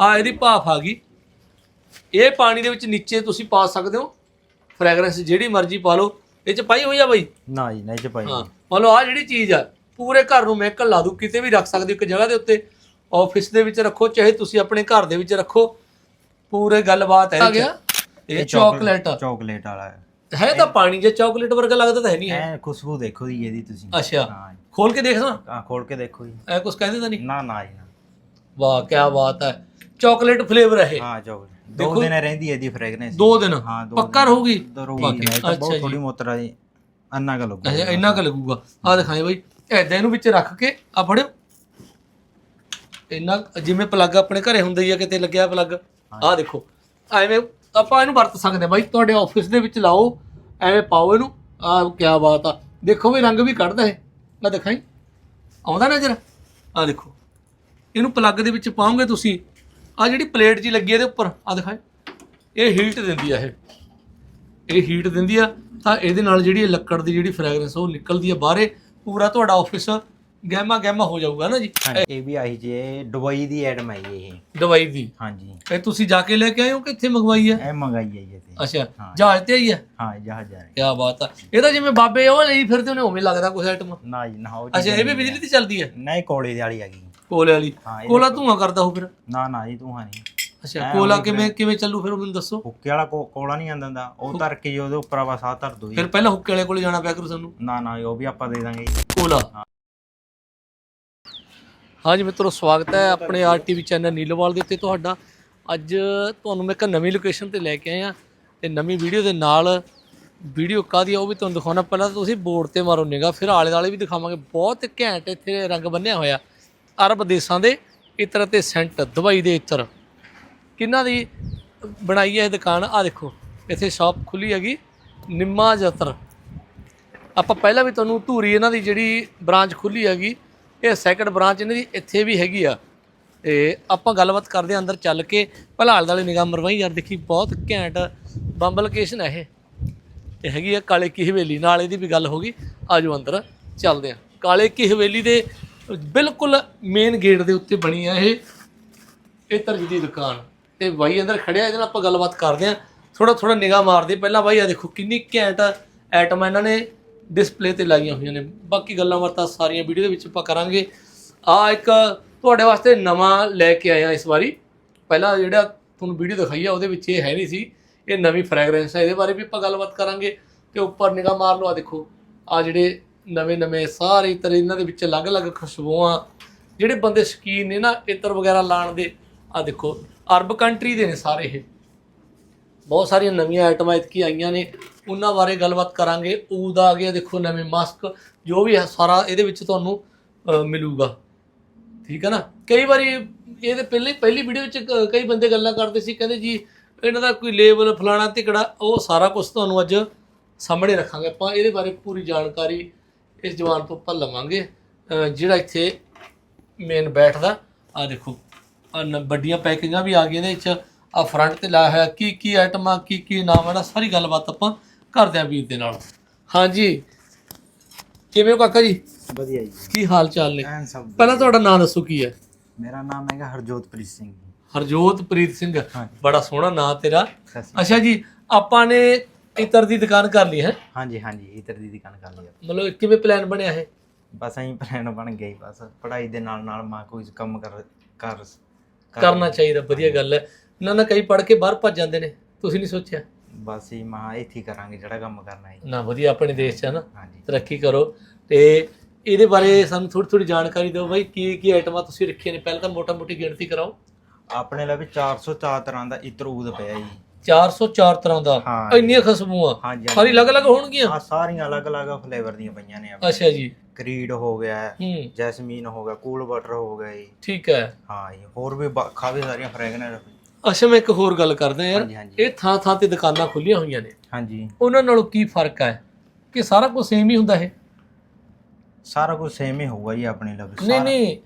ਆ ਇਹਦੀ ਭਾਫ ਆ ਗਈ। ਇਹ ਪਾਣੀ ਦੇ ਵਿੱਚ ਨੀਚੇ ਤੁਸੀਂ ਪਾ ਸਕਦੇ ਹੋ। ਫ੍ਰੈਗਰੈਂਸ ਜਿਹੜੀ ਮਰਜ਼ੀ ਪਾ ਲਓ। ਇਹ ਚ ਪਾਈ ਹੋਈ ਆ ਬਾਈ? ਨਾ ਜੀ ਨਹੀਂ ਚ ਪਾਈ ਹਾਂ। ਮੰਨ ਲਓ ਆ ਜਿਹੜੀ ਚੀਜ਼ ਆ ਪੂਰੇ ਘਰ ਨੂੰ ਮਹਿਕਣ ਲਾ ਦੂ ਕਿਤੇ ਵੀ ਰੱਖ ਸਕਦੇ ਹੋ ਇੱਕ ਜਗ੍ਹਾ ਦੇ ਉੱਤੇ। ਆਫਿਸ ਦੇ ਵਿੱਚ ਰੱਖੋ ਚਾਹੇ ਤੁਸੀਂ ਆਪਣੇ ਘਰ ਦੇ ਵਿੱਚ ਰੱਖੋ। ਪੂਰੇ ਗੱਲਬਾਤ ਹੈ। ਆ ਗਿਆ। ਇਹ ਚਾਕਲੇਟ ਚਾਕਲੇਟ ਵਾਲਾ ਹੈ। ਹੈ ਤਾਂ ਪਾਣੀ ਜੇ ਚਾਕਲੇਟ ਵਰਗਾ ਲੱਗਦਾ ਤਾਂ ਹੈ ਨਹੀਂ ਹੈ। ਐ ਖੁਸ਼ਬੂ ਦੇਖੋ ਜੀ ਇਹਦੀ ਤੁਸੀਂ। ਅੱਛਾ। ਹਾਂ। ਖੋਲ ਕੇ ਦੇਖਣਾ ਆ ਖੋਲ ਕੇ ਦੇਖੋ ਜੀ। ਐ ਕੁਝ ਕਹਿੰਦੇ ਤਾਂ ਨਹੀਂ? ਨਾ ਨਾ ਜੀ ਵਾਹ ਕੀ ਬਾਤ ਹੈ। ਚਾਕਲੇਟ ਫਲੇਵਰ ਹੈ ਇਹ। ਹਾਂ ਚਾਕਲੇਟ ਦੋ ਦਿਨ ਰਹਿੰਦੀ ਹੈ ਇਹਦੀ ਫ੍ਰੈਗਰੈਂਸ ਦੋ ਦਿਨ। ਹਾਂ ਦੋ ਪੱਕਾ ਰਹੂਗੀ? ਦੋ ਰਹੂਗੀ। ਨਹੀਂ ਤਾਂ ਅੱਛਾ ਬਹੁਤ ਜੀ। ਥੋੜੀ ਮੋਤਰਾ ਜੀ ਅੰਨਾ ਕਾ ਲੱਗੂ ਅੱਛਾ ਇੰਨਾ ਕੁ ਲੱਗੂਗਾ। ਆ ਦਿਖਾਏ ਬਾਈ। ਐਦਾਂ ਇਹਨੂੰ ਵਿੱਚ ਰੱਖ ਕੇ ਆ ਫੜਿਓ। ਇੰਨਾ ਜਿਵੇਂ ਪਲੱਗ ਆਪਣੇ ਘਰੇ ਹੁੰਦਾ ਹੀ ਆ ਕਿਤੇ ਲੱਗਿਆ ਪਲੱਗ ਆ ਦੇਖੋ। ਐਵੇਂ ਆਪਾਂ ਇਹਨੂੰ ਵਰਤ ਸਕਦੇ ਹਾਂ ਬਾਈ। ਤੁਹਾਡੇ ਆਫਿਸ ਦੇ ਵਿੱਚ ਲਾਓ। ਐਵੇਂ ਪਾਓ ਇਹਨੂੰ। ਆ ਕੀ ਬਾਤ ਆ। ਦੇਖੋ ਵੀ ਰੰਗ ਵੀ ਕੱਢਦਾ ਹੈ ਲੈ ਦਿਖਾਈ। ਆਉਂਦਾ ਨਜ਼ਰ? ਆ ਦੇਖੋ। ਇਹਨੂੰ ਪਲੱਗ ਦੇ ਵਿੱਚ ਪਾਓਗੇ ਤੁਸੀਂ। ਆ ਜਿਹੜੀ ਪਲੇਟ ਜੀ ਲੱਗੀ ਇਹਦੇ ਉੱਪਰ ਆ ਦਿਖਾਏ ਇਹ ਹੀਟ ਦਿੰਦੀ ਆ ਇਹ। ਇਹ ਹੀਟ ਦਿੰਦੀ ਆ ਤਾਂ ਇਹਦੇ ਨਾਲ ਜਿਹੜੀ ਇਹ ਲੱਕੜ ਦੀ ਜਿਹੜੀ ਫ੍ਰੈਗਰੈਂਸ ਉਹ ਨਿਕਲਦੀ ਆ ਬਾਹਰੇ। ਪੂਰਾ ਤੁਹਾਡਾ ਆਫਿਸ ਗਹਿਮਾ ਗਹਿਮਾ ਹੋ ਜਾਊਗਾ ਨਾ ਜੀ। ਹਾਂ ਇਹ ਵੀ ਆਹੀ ਜੇ ਦੁਬਈ ਦੀ ਐਡਮ ਹੈ ਜੀ ਇਹ। ਦਵਾਈ ਦੀ? ਹਾਂਜੀ। ਇਹ ਤੁਸੀਂ ਜਾ ਕੇ ਲੈ ਕੇ ਆਏ ਹੋ ਕਿ ਇੱਥੇ ਮੰਗਵਾਈ ਹੈ ਇਹ ਮੰਗਾਈ ਹੈ ਜੀ ਤੇ ਅੱਛਾ ਹਾਂ। ਜਹਾਜ਼ ਤੇ ਆਈ ਹੈ ਹਾਂ ਜਹਾਜ਼ ਹੈ ਕੀ ਬਾਤ ਆ। ਇਹ ਤਾਂ ਜਿਵੇਂ ਬਾਬੇ ਉਹ ਲਈ ਫਿਰਦੇ ਉਹਨੇ ਉਵੇਂ ਲੱਗਦਾ ਕੁਝ ਆਈਟਮ ਨਾ ਜੀ ਨਾ ਅੱਛਾ ਇਹ ਵੀ ਬਿਜਲੀ ਤੇ ਚੱਲਦੀ ਹੈ ਨਹੀਂ ਕੋਲੇ ਦੀ ਵਾਲੀ ਹੈਗੀ ਕੋਲੇ ਵਾਲੀ। ਹਾਂ ਕੋਲਾ ਧੂਆਂ ਕਰਦਾ ਹੋ ਫਿਰ? ਨਾ ਨਾ ਜੀ ਤੂੰ ਹਾਂ ਨਹੀਂ। ਅੱਛਾ ਕੋਲਾ ਕਿਵੇਂ ਕਿਵੇਂ ਚੱਲੂ ਫਿਰ ਉਹ ਮੈਨੂੰ ਦੱਸੋ। ਹੁੱਕੇ ਵਾਲਾ ਕੋ- ਕੋਲਾ ਨਹੀਂ ਆਂਦਾ ਹੁੰਦਾ। ਉਹ ਧਰ ਕੇ ਜੀ ਉਹਦੇ ਉੱਪਰ ਆਵਾ ਸਾਹ ਧਰ ਦੋ ਜੀ। ਫਿਰ ਪਹਿਲਾਂ ਹੁੱਕੇ ਵਾਲੇ ਕੋਲੇ ਜਾਣਾ ਪਿਆ ਕਰੂ ਸਾਨੂੰ। ਨਾ ਨਾ ਜੀ, ਉਹ ਵੀ ਆਪਾਂ ਦੇ ਦਾਂਗੇ ਜੀ। ਕੋਲਾ। ਹਾਂਜੀ ਮਿੱਤਰੋ ਸਵਾਗਤ ਹੈ ਆਪਣੇ ਆਰਟੀਵੀ ਚੈਨਲ ਨੀਲੋਵਾਲ ਦੇ ਉੱਤੇ ਤੁਹਾਡਾ। ਅੱਜ ਤੁਹਾਨੂੰ ਮੈਂ ਇੱਕ ਨਵੀਂ ਲੋਕੇਸ਼ਨ ਤੇ ਲੈ ਕੇ ਆਇਆ ਤੇ ਨਵੀਂ ਵੀਡੀਓ ਦੇ ਨਾਲ ਵੀਡੀਓ ਕਾਦੀ ਆ ਉਹ ਵੀ ਤੁਹਾਨੂੰ ਦਿਖਾਉਣਾ। ਪਹਿਲਾਂ ਤਾਂ ਤੁਸੀਂ ਬੋਰਡ ਤੇ ਮਾਰੋ ਨਿਗਾ ਫਿਰ ਆਲੇ ਦਾਲੇ ਵੀ ਦਿਖਾਵਾਂਗੇ। ਬਹੁਤ ਘੈਂਟ ਇੱਥੇ ਰੰਗ ਬੰਨਿਆ ਹੋਇਆ। ਅਰਬ ਦੇਸ਼ਾਂ ਦੇ ਇਤਰ ਅਤੇ ਸੈਂਟ ਦੁਬਈ ਦੇ ਇਤਰ। ਕਿਹਨਾਂ ਦੀ ਬਣਾਈ ਹੈ ਇਹ ਦੁਕਾਨ? ਆ ਦੇਖੋ, ਇੱਥੇ ਸ਼ਾਪ ਖੁੱਲੀ ਹੈਗੀ, ਨਿੰਮਾ ਜਤਰ ਆਪਾਂ ਪਹਿਲਾਂ ਵੀ ਤੁਹਾਨੂੰ ਧੂਰੀ ਇਹਨਾਂ ਦੀ ਜਿਹੜੀ ਬ੍ਰਾਂਚ ਖੁੱਲੀ ਹੈਗੀ, ਇਹ ਸੈਕੰਡ ਬ੍ਰਾਂਚ ਇਹਨਾਂ ਦੀ ਇੱਥੇ ਵੀ ਹੈਗੀ ਆ। ਤੇ ਆਪਾਂ ਗੱਲਬਾਤ ਕਰਦੇ ਹਾਂ ਅੰਦਰ ਚੱਲ ਕੇ। ਭਲਾਲ ਆਲੇ ਦੁਆਲੇ ਨਿਗਾਹ ਮਰਵਾਈ ਯਾਰ, ਦੇਖੀ ਬਹੁਤ ਘੈਂਟ ਬੰਬ ਲੋਕੇਸ਼ਨ ਹੈ ਇਹ। ਇਹ ਹੈਗੀ ਆ ਕਾਲੇ ਕੀ ਹਵੇਲੀ, ਨਾਲ ਇਹਦੀ ਵੀ ਗੱਲ ਹੋ ਗਈ। ਆਜੋ ਅੰਦਰ ਚੱਲਦੇ ਆ ਕਾਲੇ ਕੀ ਹਵੇਲੀ ਦੇ ਬਿਲਕੁਲ ਮੇਨ ਗੇਟ ਦੇ ਉੱਤੇ ਬਣੀ ਆ ਇਹ ਇਹ ਤਰਜ ਦੀ ਦੁਕਾਨ। ਤੇ ਬਾਈ ਅੰਦਰ ਖੜਿਆ, ਇਹਦੇ ਨਾਲ ਆਪਾਂ ਗੱਲਬਾਤ ਕਰਦੇ ਆ। ਥੋੜਾ ਥੋੜਾ ਨਿਗਾਹ ਮਾਰਦੇ ਪਹਿਲਾਂ ਬਾਈ ਆ ਦੇਖੋ, ਕਿੰਨੀ ਘੈਂਟ ਆਈਟਮ ਇਹਨਾਂ ਨੇ ਡਿਸਪਲੇ ਤੇ ਲਾਈਆਂ ਹੋਈਆਂ ਨੇ। ਬਾਕੀ ਗੱਲਾਂ ਬਾਤਾਂ ਸਾਰੀਆਂ ਵੀਡੀਓ ਦੇ ਵਿੱਚ ਆਪਾਂ ਕਰਾਂਗੇ। ਆ ਇੱਕ ਤੁਹਾਡੇ ਵਾਸਤੇ ਨਵਾਂ ਲੈ ਕੇ ਆਇਆ ਇਸ ਵਾਰੀ। ਪਹਿਲਾਂ ਜਿਹੜਾ ਤੁਹਾਨੂੰ ਵੀਡੀਓ ਦਿਖਾਈ ਆ, ਉਹਦੇ ਵਿੱਚ ਇਹ ਹੈ ਨਹੀਂ ਸੀ। ਇਹ ਨਵੀਂ ਫ੍ਰੈਗਰੈਂਸ ਹੈ ਇਹਦੇ ਬਾਰੇ ਵੀ ਆਪਾਂ ਗੱਲਬਾਤ ਕਰਾਂਗੇ। ਤੇ ਉੱਪਰ ਨਿਗਾਹ ਮਾਰ ਲਓ। ਆ ਦੇਖੋ ਆ ਜਿਹੜੇ ਨਵੇਂ ਨਵੇਂ ਸਾਰੇ ਤਰ੍ਹਾਂ ਇਹਨਾਂ ਦੇ ਵਿੱਚ ਅਲੱਗ-ਅਲੱਗ ਖੁਸ਼ਬੂਆਂ ਜਿਹੜੇ ਬੰਦੇ ਸ਼ਕੀਨ ਨੇ ਨਾ ਇਤਰ ਵਗੈਰਾ ਲਾਣ ਦੇ ਆ ਦੇਖੋ ਅਰਬ ਕੰਟਰੀ ਦੇ ਨੇ ਸਾਰੇ ਇਹ। ਬਹੁਤ ਸਾਰੀਆਂ ਨਵੀਆਂ ਆਈਟਮਾਂ ਇਤਕੀ ਆਈਆਂ ਨੇ ਉਹਨਾਂ ਬਾਰੇ ਗੱਲਬਾਤ ਕਰਾਂਗੇ। ਊਦ ਆ ਗਿਆ ਦੇਖੋ ਨਵੇਂ ਮਾਸਕ ਜੋ ਵੀ ਹੈ ਸਾਰਾ ਇਹਦੇ ਵਿੱਚ ਤੁਹਾਨੂੰ ਅਹ, ਮਿਲੂਗਾ। ਠੀਕ ਹੈ ਨਾ? ਕਈ ਵਾਰੀ ਇਹਦੇ ਪਹਿਲੇ ਪਹਿਲੀ ਵੀਡੀਓ ਵਿੱਚ ਕ- ਕਈ ਬੰਦੇ ਗੱਲਾਂ ਕਰਦੇ ਸੀ ਕਹਿੰਦੇ ਜੀ ਇਹਨਾਂ ਦਾ ਕੋਈ ਲੇਬਲ ਫਲਾਣਾ ਤਿਕੜਾ ਉਹ ਸਾਰਾ ਕੁਝ ਤੁਹਾਨੂੰ ਅੱਜ ਸਾਹਮਣੇ ਰੱਖਾਂਗੇ। ਆਪਾਂ ਇਹਦੇ ਬਾਰੇ ਪੂਰੀ ਜਾਣਕਾਰੀ ਇਸ ਜਵਾਨ ਤੋਂ ਆਪਾਂ ਲਵਾਂਗੇ। ਅਹ, ਜਿਹੜਾ ਇੱਥੇ ਮੇਨ ਬੈਠਦਾ ਆ ਦੇਖੋ ਆ ਵੱਡੀਆਂ ਪੈਕਿੰਗਾਂ ਵੀ ਆ ਗਈਆਂ ਨੇ ਵਿੱਚ ਆ ਫਰੰਟ ਤੇ ਲਾਇਆ ਹੋਇਆ ਕੀ ਕੀ ਆਈਟਮਾਂ ਕੀ ਕੀ ਨਾਮ ਹੈ ਨਾ ਸਾਰੀ ਗੱਲਬਾਤ ਆਪਾਂ ਕਰਦੇ ਆਂ ਵੀਰ ਦੇ ਨਾਲ। ਹਾਂਜੀ। ਕਿਵੇਂ ਹੋ ਕਾਕਾ ਜੀ? ਵਧੀਆ ਜੀ। ਕੀ ਹਾਲ ਚਾਲ ਨੇ? ਐਨ ਸਭ ਪਹਿਲਾਂ ਤੁਹਾਡਾ ਨਾਮ ਦੱਸੋ ਕੀ ਹੈ? ਮੇਰਾ ਨਾਮ ਹੈਗਾ ਹਰਜੋਤਪ੍ਰੀਤ ਸਿੰਘ। ਹਰਜੋਤ ਪ੍ਰੀਤ ਸਿੰਘ। ਹਾਂਜੀ। ਬੜਾ ਸੋਹਣਾ ਨਾਂ ਤੇਰਾ। ਸਤਿ ਸ਼੍ਰੀ ਅੱਛਾ ਜੀ ਆਪਾਂ ਨੇ ਇਤਰ ਦੀ ਦੁਕਾਨ ਕਰ ਲਈ ਹੈ। ਹਾਂਜੀ ਹਾਂਜੀ ਇਤਰ ਦੀ ਦੁਕਾਨ ਕਰ ਲਈ। ਮਤਲਬ ਕਿਵੇਂ ਪਲਾਨ ਬਣਿਆ ਹੈ ਬਸ ਐਂ ਪਲਾਨ ਬਣ ਗਈ ਬਸ। ਪੜ੍ਹਾਈ ਦੇ ਨਾਲ ਨਾਲ ਮਾਂ ਕੋਈ ਕੰਮ ਕਰ ਕਰ ਕਰ- ਕਰਨਾ ਚਾਹੀਦਾ ਵਧੀਆ ਗੱਲ ਹੈ। ਨਾ ਨਾ ਕਈ ਪੜ੍ਹ ਕੇ ਬਾਹਰ ਭੱਜ ਜਾਂਦੇ ਨੇ ਤੁਸੀਂ ਨਹੀਂ ਸੋਚਿਆ? ਬਸ ਹੀ ਮਾਂ ਇੱਥੇ ਹੀ ਕਰਾਂਗੇ ਜਿਹੜਾ ਕੰਮ ਕਰਨਾ ਹੈ ਨਾ ਵਧੀਆ ਆਪਣੇ ਦੇਸ਼ 'ਚ ਹੈ ਨਾ। ਹਾਂਜੀ। ਤਰੱਕੀ ਕਰੋ। ਤੇ ਇਹਦੇ ਬਾਰੇ ਸਾਨੂੰ ਥੋੜੀ ਥੋੜੀ ਜਾਣਕਾਰੀ ਦਿਓ ਬਾਈ ਕੀ ਕੀ ਆਈਟਮਾਂ ਤੁਸੀਂ ਰੱਖੀਆਂ ਨੇ? ਪਹਿਲਾਂ ਤਾਂ ਮੋਟਾ ਮੋਟੀ ਗਿਣਤੀ ਕਰਾਓ। ਆਪਣੇ ਲਈ ਵੀ 404 ਤਰ੍ਹਾਂ ਦਾ ਇਤਰ ਊਦ ਪਿਆ ਜੀ। 404 ਤਰ੍ਹਾਂ ਦਾ। ਹਾਂ। ਇੰਨੀਆਂ ਖੁਸ਼ਬੂਆਂ। ਹਾਂਜੀ ਸਾਰੀ ਅਲੱਗ-ਅਲੱਗ ਹੋਣਗੀਆਂ? ਆ ਸਾਰੀਆਂ ਅਲੱਗ-ਅਲੱਗ ਫਲੇਵਰ ਦੀਆਂ ਪਈਆਂ ਨੇ ਆਪਣੇ। ਅੱਛਾ ਜੀ। ਕਰੀਡ ਹੋ ਗਿਆ ਹੂੰ। ਜੈਸਮੀਨ ਹੋ ਗਿਆ ਕੂਲ ਬਟਰ ਹੋ ਗਿਆ ਜੀ। ਠੀਕ ਹੈ। ਹਾਂ ਜੀ ਹੋਰ ਵੀ ਬਾ- ਕਾਫੀ ਸਾਰੀਆਂ ਫ੍ਰੈਗਨੈਂਸ ਅੱਛਾ ਮੈਂ ਇੱਕ ਹੋਰ ਗੱਲ ਕਰਦਾ ਯਾਰ। ਹਾਂਜੀ ਹਾਂਜੀ। ਇਹ ਥਾਂ ਥਾਂ ਤੇ ਦੁਕਾਨਾਂ ਖੁੱਲੀਆਂ ਹੋਈਆਂ ਨੇ। ਹਾਂਜੀ ਉਹਨਾਂ ਨਾਲੋਂ ਕੀ ਫ਼ਰਕ ਹੈ? ਕਿ ਸਾਰਾ ਕੁਝ ਸੇਮ ਹੀ ਹੁੰਦਾ ਹੈ ਸਾਰਾ ਕੁਝ ਸੇਮ ਹੀ ਹੋਊਗਾ ਜੀ ਆਪਣੇ ਲਈ ਨਹੀਂ ਨਹੀਂ।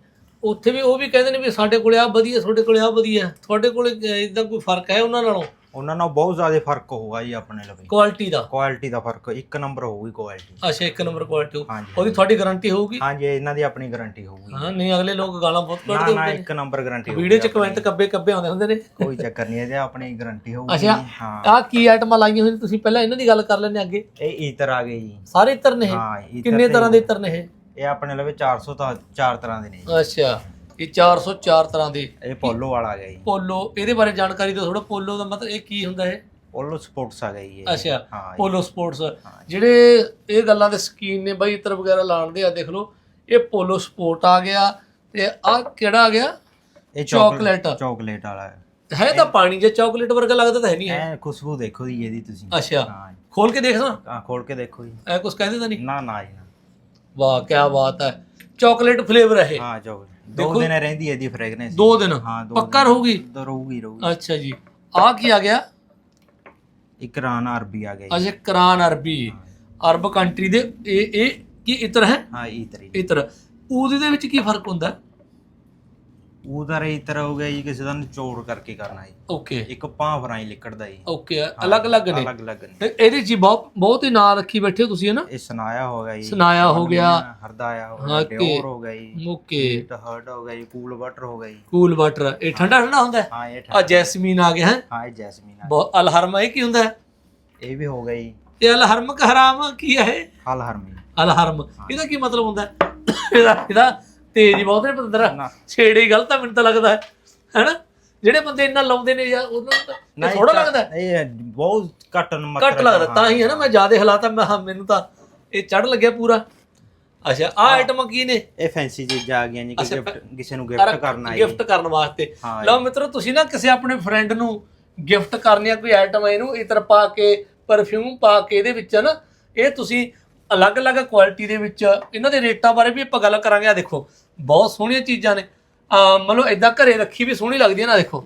ਉੱਥੇ ਵੀ ਉਹ ਵੀ ਕਹਿੰਦੇ ਨੇ ਵੀ ਸਾਡੇ ਕੋਲੇ ਆ ਵਧੀਆ ਤੁਹਾਡੇ ਕੋਲੇ ਆ ਵਧੀਆ। ਤੁਹਾਡੇ ਕੋਲੇ ਇਦਾਂ ਕੋਈ ਫ਼ਰਕ ਹੈ ਉਹਨਾਂ ਨਾਲੋਂ? ਉਹਨਾਂ ਨਾਲ ਬਹੁਤ ਜ਼ਿਆਦਾ ਫ਼ਰਕ ਹੋਊਗਾ ਜੀ ਆਪਣੇ ਲਵੇ ਕੁਆਲਿਟੀ ਦਾ। ਕੁਆਲਿਟੀ ਦਾ ਫ਼ਰਕ ਇੱਕ ਨੰਬਰ ਹੋਊਗੀ ਕੁਆਲਿਟੀ ਅੱਛਾ ਇੱਕ ਨੰਬਰ ਕੁਆਲਿਟੀ ਹਾਂਜੀ ਉਹਦੀ ਤੁਹਾਡੀ ਗਾਰੰਟੀ ਹੋਊਗੀ? ਹਾਂਜੀ ਇਹਨਾਂ ਦੀ ਆਪਣੀ ਗਾਰੰਟੀ ਹੋਊਗੀ ਹਾਂ ਨਹੀਂ ਅਗਲੇ ਲੋਕ ਗਾਲਾਂ ਬਹੁਤ ਨਾ ਕੱਢਦੇ ਨਾ ਹੁੰਦੇ ਇੱਕ ਨੰਬਰ ਗਾਰੰਟੀ ਨੇ ਵੀਡੀਓ 'ਚ ਕਮੈਂਟ ਕੱਬੇ ਕੱਬੇ ਆਉਂਦੇ ਹੁੰਦੇ ਨੇ। ਕੋਈ ਚੱਕਰ ਨਹੀਂ ਇਹਦੇ ਆਪਣੀ ਗਾਰੰਟੀ ਹੋਊਗੀ ਅੱਛਾ ਹਾਂ। ਆਹ ਕੀ ਆਈਟਮਾਂ ਲਾਈਆਂ ਹੋਈਆਂ ਤੁਸੀਂ? ਪਹਿਲਾਂ ਇਹਨਾਂ ਦੀ ਗੱਲ ਕਰ ਲੈਣੇ ਅੱਗੇ। ਇਹ ਈਤਰ ਆ ਗਏ ਜੀ। ਸਾਰੇ ਇਤਰ ਨੇ ਇਹ? ਹਾਂ ਈਤਰ ਕਿੰਨੇ ਤੇ- ਤਰ੍ਹਾਂ ਦੇ ਇਤਰ ਨੇ ਇਹ? ਇਹ ਆਪਣੇ ਲਵੇ 400 ਤਾਂ ਚਾਰ ਤਰ੍ਹਾਂ ਦੇ ਨੇ ਜੀ। ਅੱਛਾ। ਇਹ 404 ਤਰ੍ਹਾਂ ਦੇ। ਇਹ ਪੋਲੋ ਵਾਲਾ ਆ ਗਿਆ ਜੀ। ਪੋਲੋ ਇਹਦੇ ਬਾਰੇ ਜਾਣਕਾਰੀ ਦਿਓ ਥੋੜਾ ਪੋਲੋ ਦਾ ਮਤਲਬ ਇਹ ਕੀ ਹੁੰਦਾ ਹੈ ਪੋਲੋ ਸਪੋਰਟਸ ਆ ਗਿਆ ਜੀ ਇਹ। ਅੱਛਾ ਹਾਂ ਜੀ। Polo sports. ਜਿਹੜੇ ਇਹ ਗੱਲਾਂ ਦੇ ਸਕੀਨ ਨੇ ਬਾਈ ਇਤਰ ਵਗੈਰਾ ਲਾਣਦੇ ਆ ਦੇਖ ਲਓ। ਇਹ ਪੋਲੋ ਸਪੋਰਟ ਆ ਗਿਆ ਤੇ ਆ ਕਿਹੜਾ ਆ ਗਿਆ? ਇਹ ਚਾਕਲੇਟ। ਚਾਕਲੇਟ ਵਾਲਾ। ਹੈ ਹੈ ਤਾਂ ਪਾਣੀ ਜੇ ਚਾਕਲੇਟ ਵਰਗਾ ਲੱਗਦਾ ਤਾਂ ਹੈ ਨਹੀਂ ਹੈ। ਖੁਸ਼ਬੂ ਦੇਖੋ ਜੀ ਇਹਦੀ ਤੁਸੀਂ। ਅੱਛਾ। ਹਾਂ ਖੋਲ ਕੇ ਦੇਖਣਾ ਆ ਖੋਲ ਕੇ ਦੇਖੋ ਜੀ। ਐ ਕੁਝ ਕਹਿੰਦੇ ਤਾਂ ਨਹੀਂ? ਨਾ ਨਾ ਜੀ ਨਾ। ਵਾਹ ਕੀ ਬਾਤ ਹੈ। ਚਾਕਲੇਟ ਫਲੇਵਰ ਹੈ ਇਹ। ਹਾਂ ਚਾਕਲੇਟ। ਦੋ ਦਿਨ ਰਹਿੰਦੀ ਹੈ ਇਹਦੀ ਫ੍ਰੈਗਨੈਂਸ ਦੋ ਦਿਨ। ਹਾਂ ਦੋ ਪੱਕਾ ਰਹੂਗੀ? ਦਿਨ ਰਹੂਗੀ ਰਹੂਗੀ। ਅੱਛਾ ਜੀ। ਆ ਕੀ ਆ ਗਿਆ? ਇੱਕ ਰਾਨ ਅਰਬੀ ਆ ਗਿਆ ਜੀ। ਅੱਛਾ ਕਰਾਨ ਅਰਬੀ। ਅਰਬ ਕੰਟਰੀ ਦੇ ਇਹ ਇਹ ਕੀ ਇਤਰ ਹੈ? ਹਾਂ ਈਤਰੀ ਇਤਰ। ਉਹਦੇ ਦੇ ਵਿੱਚ ਕੀ ਫ਼ਰਕ ਹੁੰਦਾ? ਉਧਰ ਈਤਰ ਹੋ ਗਿਆ ਜੀ ਕਿਸੇ ਦਾ ਨਿਚੋੜ ਕਰਕੇ ਕਰਨਾ ਜੀ। ਓਕੇ ਇੱਕ ਭਾਂ ਫਰਾਈ ਲਿਕੜਦਾ ਜੀ। ਓਕੇ ਅਲੱਗ-ਅਲੱਗ ਨੇ। ਅਲੱਗ ਅਲੱਗ ਨੇ। ਤੇ ਇਹਦੇ ਜੀ ਬਹੁਤ ਬਹੁਤ ਹੀ ਨਾਂ ਰੱਖੀ ਬੈਠੇ ਹੋ ਤੁਸੀਂ ਹੈ ਨਾ? ਇਹ ਸੁਨਾਇਆ ਹੋ ਗਿਆ ਜੀ। ਸੁਨਾਇਆ ਹੋ ਗਿਆ। ਹਰਦਾਇਆ ਹੋ ਹਾਂ, ਗਿਆ ਡਿਓਰ ਹੋ ਗਿਆ ਜੀ। ਓਕੇ ਹਰਡ ਹੋ ਗਿਆ ਜੀ ਕੂਲ ਵਾਟਰ ਹੋ ਗਿਆ ਜੀ। Cool water. ਇਹ ਠੰਡਾ ਠੰਡਾ ਹੁੰਦਾ ਹੈ? ਹਾਂ ਇਹ ਆ ਜੈਸਮੀਨ ਆ ਗਿਆ ਹੈ? ਹਾਂ ਇਹ ਜੈਸਮੀਨ ਆ ਬਹੁਤ ਅਲਹਰਮ ਇਹ ਕੀ ਹੁੰਦਾ ਹੈ? ਇਹ ਵੀ ਹੋ ਗਿਆ ਜੀ। ਇਹ ਅਲਹਰਮ ਕ ਹਰਾਮ ਕੀ ਹੈ ਇਹ? ਹਲ ਹਰਮੀ ਅਲਹਰਮ। ਇਹਦਾ ਕੀ ਮਤਲਬ ਹੁੰਦਾ ਹੈ? ਇਹਦਾ ਇਹਦਾ ਤੇਜ਼ ਬਹੁਤ ਨੇ ਪਤੰਦਰਾ ਛੇੜੇ ਗਲਤ ਆ ਮੈਨੂੰ ਤਾਂ ਲੱਗਦਾ। ਹੈਨਾ? ਜਿਹੜੇ ਬੰਦੇ ਇੰਨਾ ਲਾਉਂਦੇ ਨੇ ਯਾਰ ਉਹਨਾਂ ਨੂੰ ਥੋੜਾ ਲੱਗਦਾ। ਇਹ ਬਹੁਤ ਘੱਟ ਮਾਤਰਾ ਘੱਟ ਲੱਗਦਾ ਤਾਂ ਹੀ ਹੈ ਨਾ ਮੈਂ ਜ਼ਿਆਦਾ ਹਲਾਤਾ ਮੈਂ ਮੈਨੂੰ ਤਾਂ ਇਹ ਚੜ ਲੱਗਿਆ ਪੂਰਾ। ਅੱਛਾ ਆ ਆਈਟਮਾਂ ਕੀ ਨੇ? ਇਹ ਫੈਂਸੀ ਚੀਜ਼ਾਂ ਆ ਗਈਆਂ ਜੀ ਕਿ ਗਿਫਟ ਕਿਸੇ ਨੂੰ ਗਿਫਟ ਕਰਨਾ ਹੈ ਗਿਫਟ ਕਰਨ ਵਾਸਤੇ। ਲਓ ਮਿੱਤਰੋ ਤੁਸੀਂ ਨਾ ਕਿਸੇ ਆਪਣੇ ਫਰੈਂਡ ਨੂੰ ਗਿਫਟ ਕਰਨੀ ਆ ਕੋਈ ਆਈਟਮ ਇਹਨੂੰ ਇਤਰ ਪਾ ਕੇ ਪਰਫਿਊਮ ਪਾ ਕੇ ਇਹਦੇ ਵਿੱਚ ਨਾ ਇਹ ਤੁਸੀਂ ਅਲੱਗ-ਅਲੱਗ ਕੁਆਲਿਟੀ ਦੇ ਵਿੱਚ ਇਹਨਾਂ ਦੇ ਰੇਟਾਂ ਬਾਰੇ ਵੀ ਆਪਾਂ ਗੱਲ ਕਰਾਂਗੇ। ਆ ਦੇਖੋ ਬਹੁਤ ਸੋਹਣੀਆਂ ਚੀਜ਼ਾਂ ਨੇ। ਆ ਮਤਲਬ ਇਦਾਂ ਘਰੇ ਰੱਖੀ ਵੀ ਸੋਹਣੀ ਲੱਗਦੀ ਹੈ ਨਾ ਦੇਖੋ।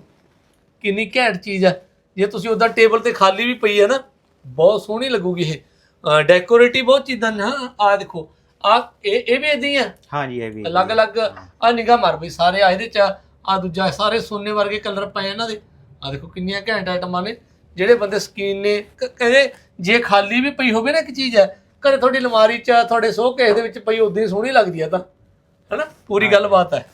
ਕਿੰਨੀ ਘੈਂਟ ਚੀਜ਼ ਹੈ। ਜੇ ਤੁਸੀਂ ਉਦਾਂ ਟੇਬਲ ਤੇ ਖਾਲੀ ਵੀ ਪਈ ਹੈ ਨਾ ਬਹੁਤ ਸੋਹਣੀ ਲੱਗੂਗੀ ਇਹ। ਡੈਕੋਰੇਟਿਵ ਬਹੁਤ ਚੀਜ਼ਾਂ ਨੇ ਹਾਂ। ਆ ਦੇਖੋ ਆ ਇਹ ਇਹ ਵੀ ਇਦਾਂ ਹੀ ਆ ਹਾਂ। ਜੀ ਇਹ ਵੀ ਅਲੱਗ-ਅਲੱਗ ਆ ਨਿਗਾਹ ਮਾਰ ਬਈ ਸਾਰੇ ਆ ਇਹਦੇ ਚ ਆ ਦੂਜਾ ਸਾਰੇ ਸੋਨੇ ਵਰਗੇ ਕਲਰ ਪਏ ਇਹਨਾਂ ਦੇ। ਆ ਦੇਖੋ ਕਿੰਨੀਆਂ ਘੈਂਟ ਆਈਟਮਾਂ ਨੇ। ਜਿਹੜੇ ਬੰਦੇ ਸਕੀਨ ਨੇ ਕਹਿੰਦੇ ਜੇ ਖਾਲੀ ਵੀ ਪਈ ਹੋਵੇ ਨਾ ਇੱਕ ਚੀਜ਼ ਹੈ ਘਰੇ ਤੁਹਾਡੀ ਅਲਮਾਰੀ ਚ ਤੁਹਾਡੇ ਸੋਕੇ ਦੇ ਵਿੱਚ ਪਈ ਉਦਾਂ ਹੀ ਸੋਹਣੀ ਲੱਗਦੀ ਹੈ ਤਾਂ। ਹੈਨਾ? ਪੂਰੀ ਗੱਲਬਾਤ ਹੈ।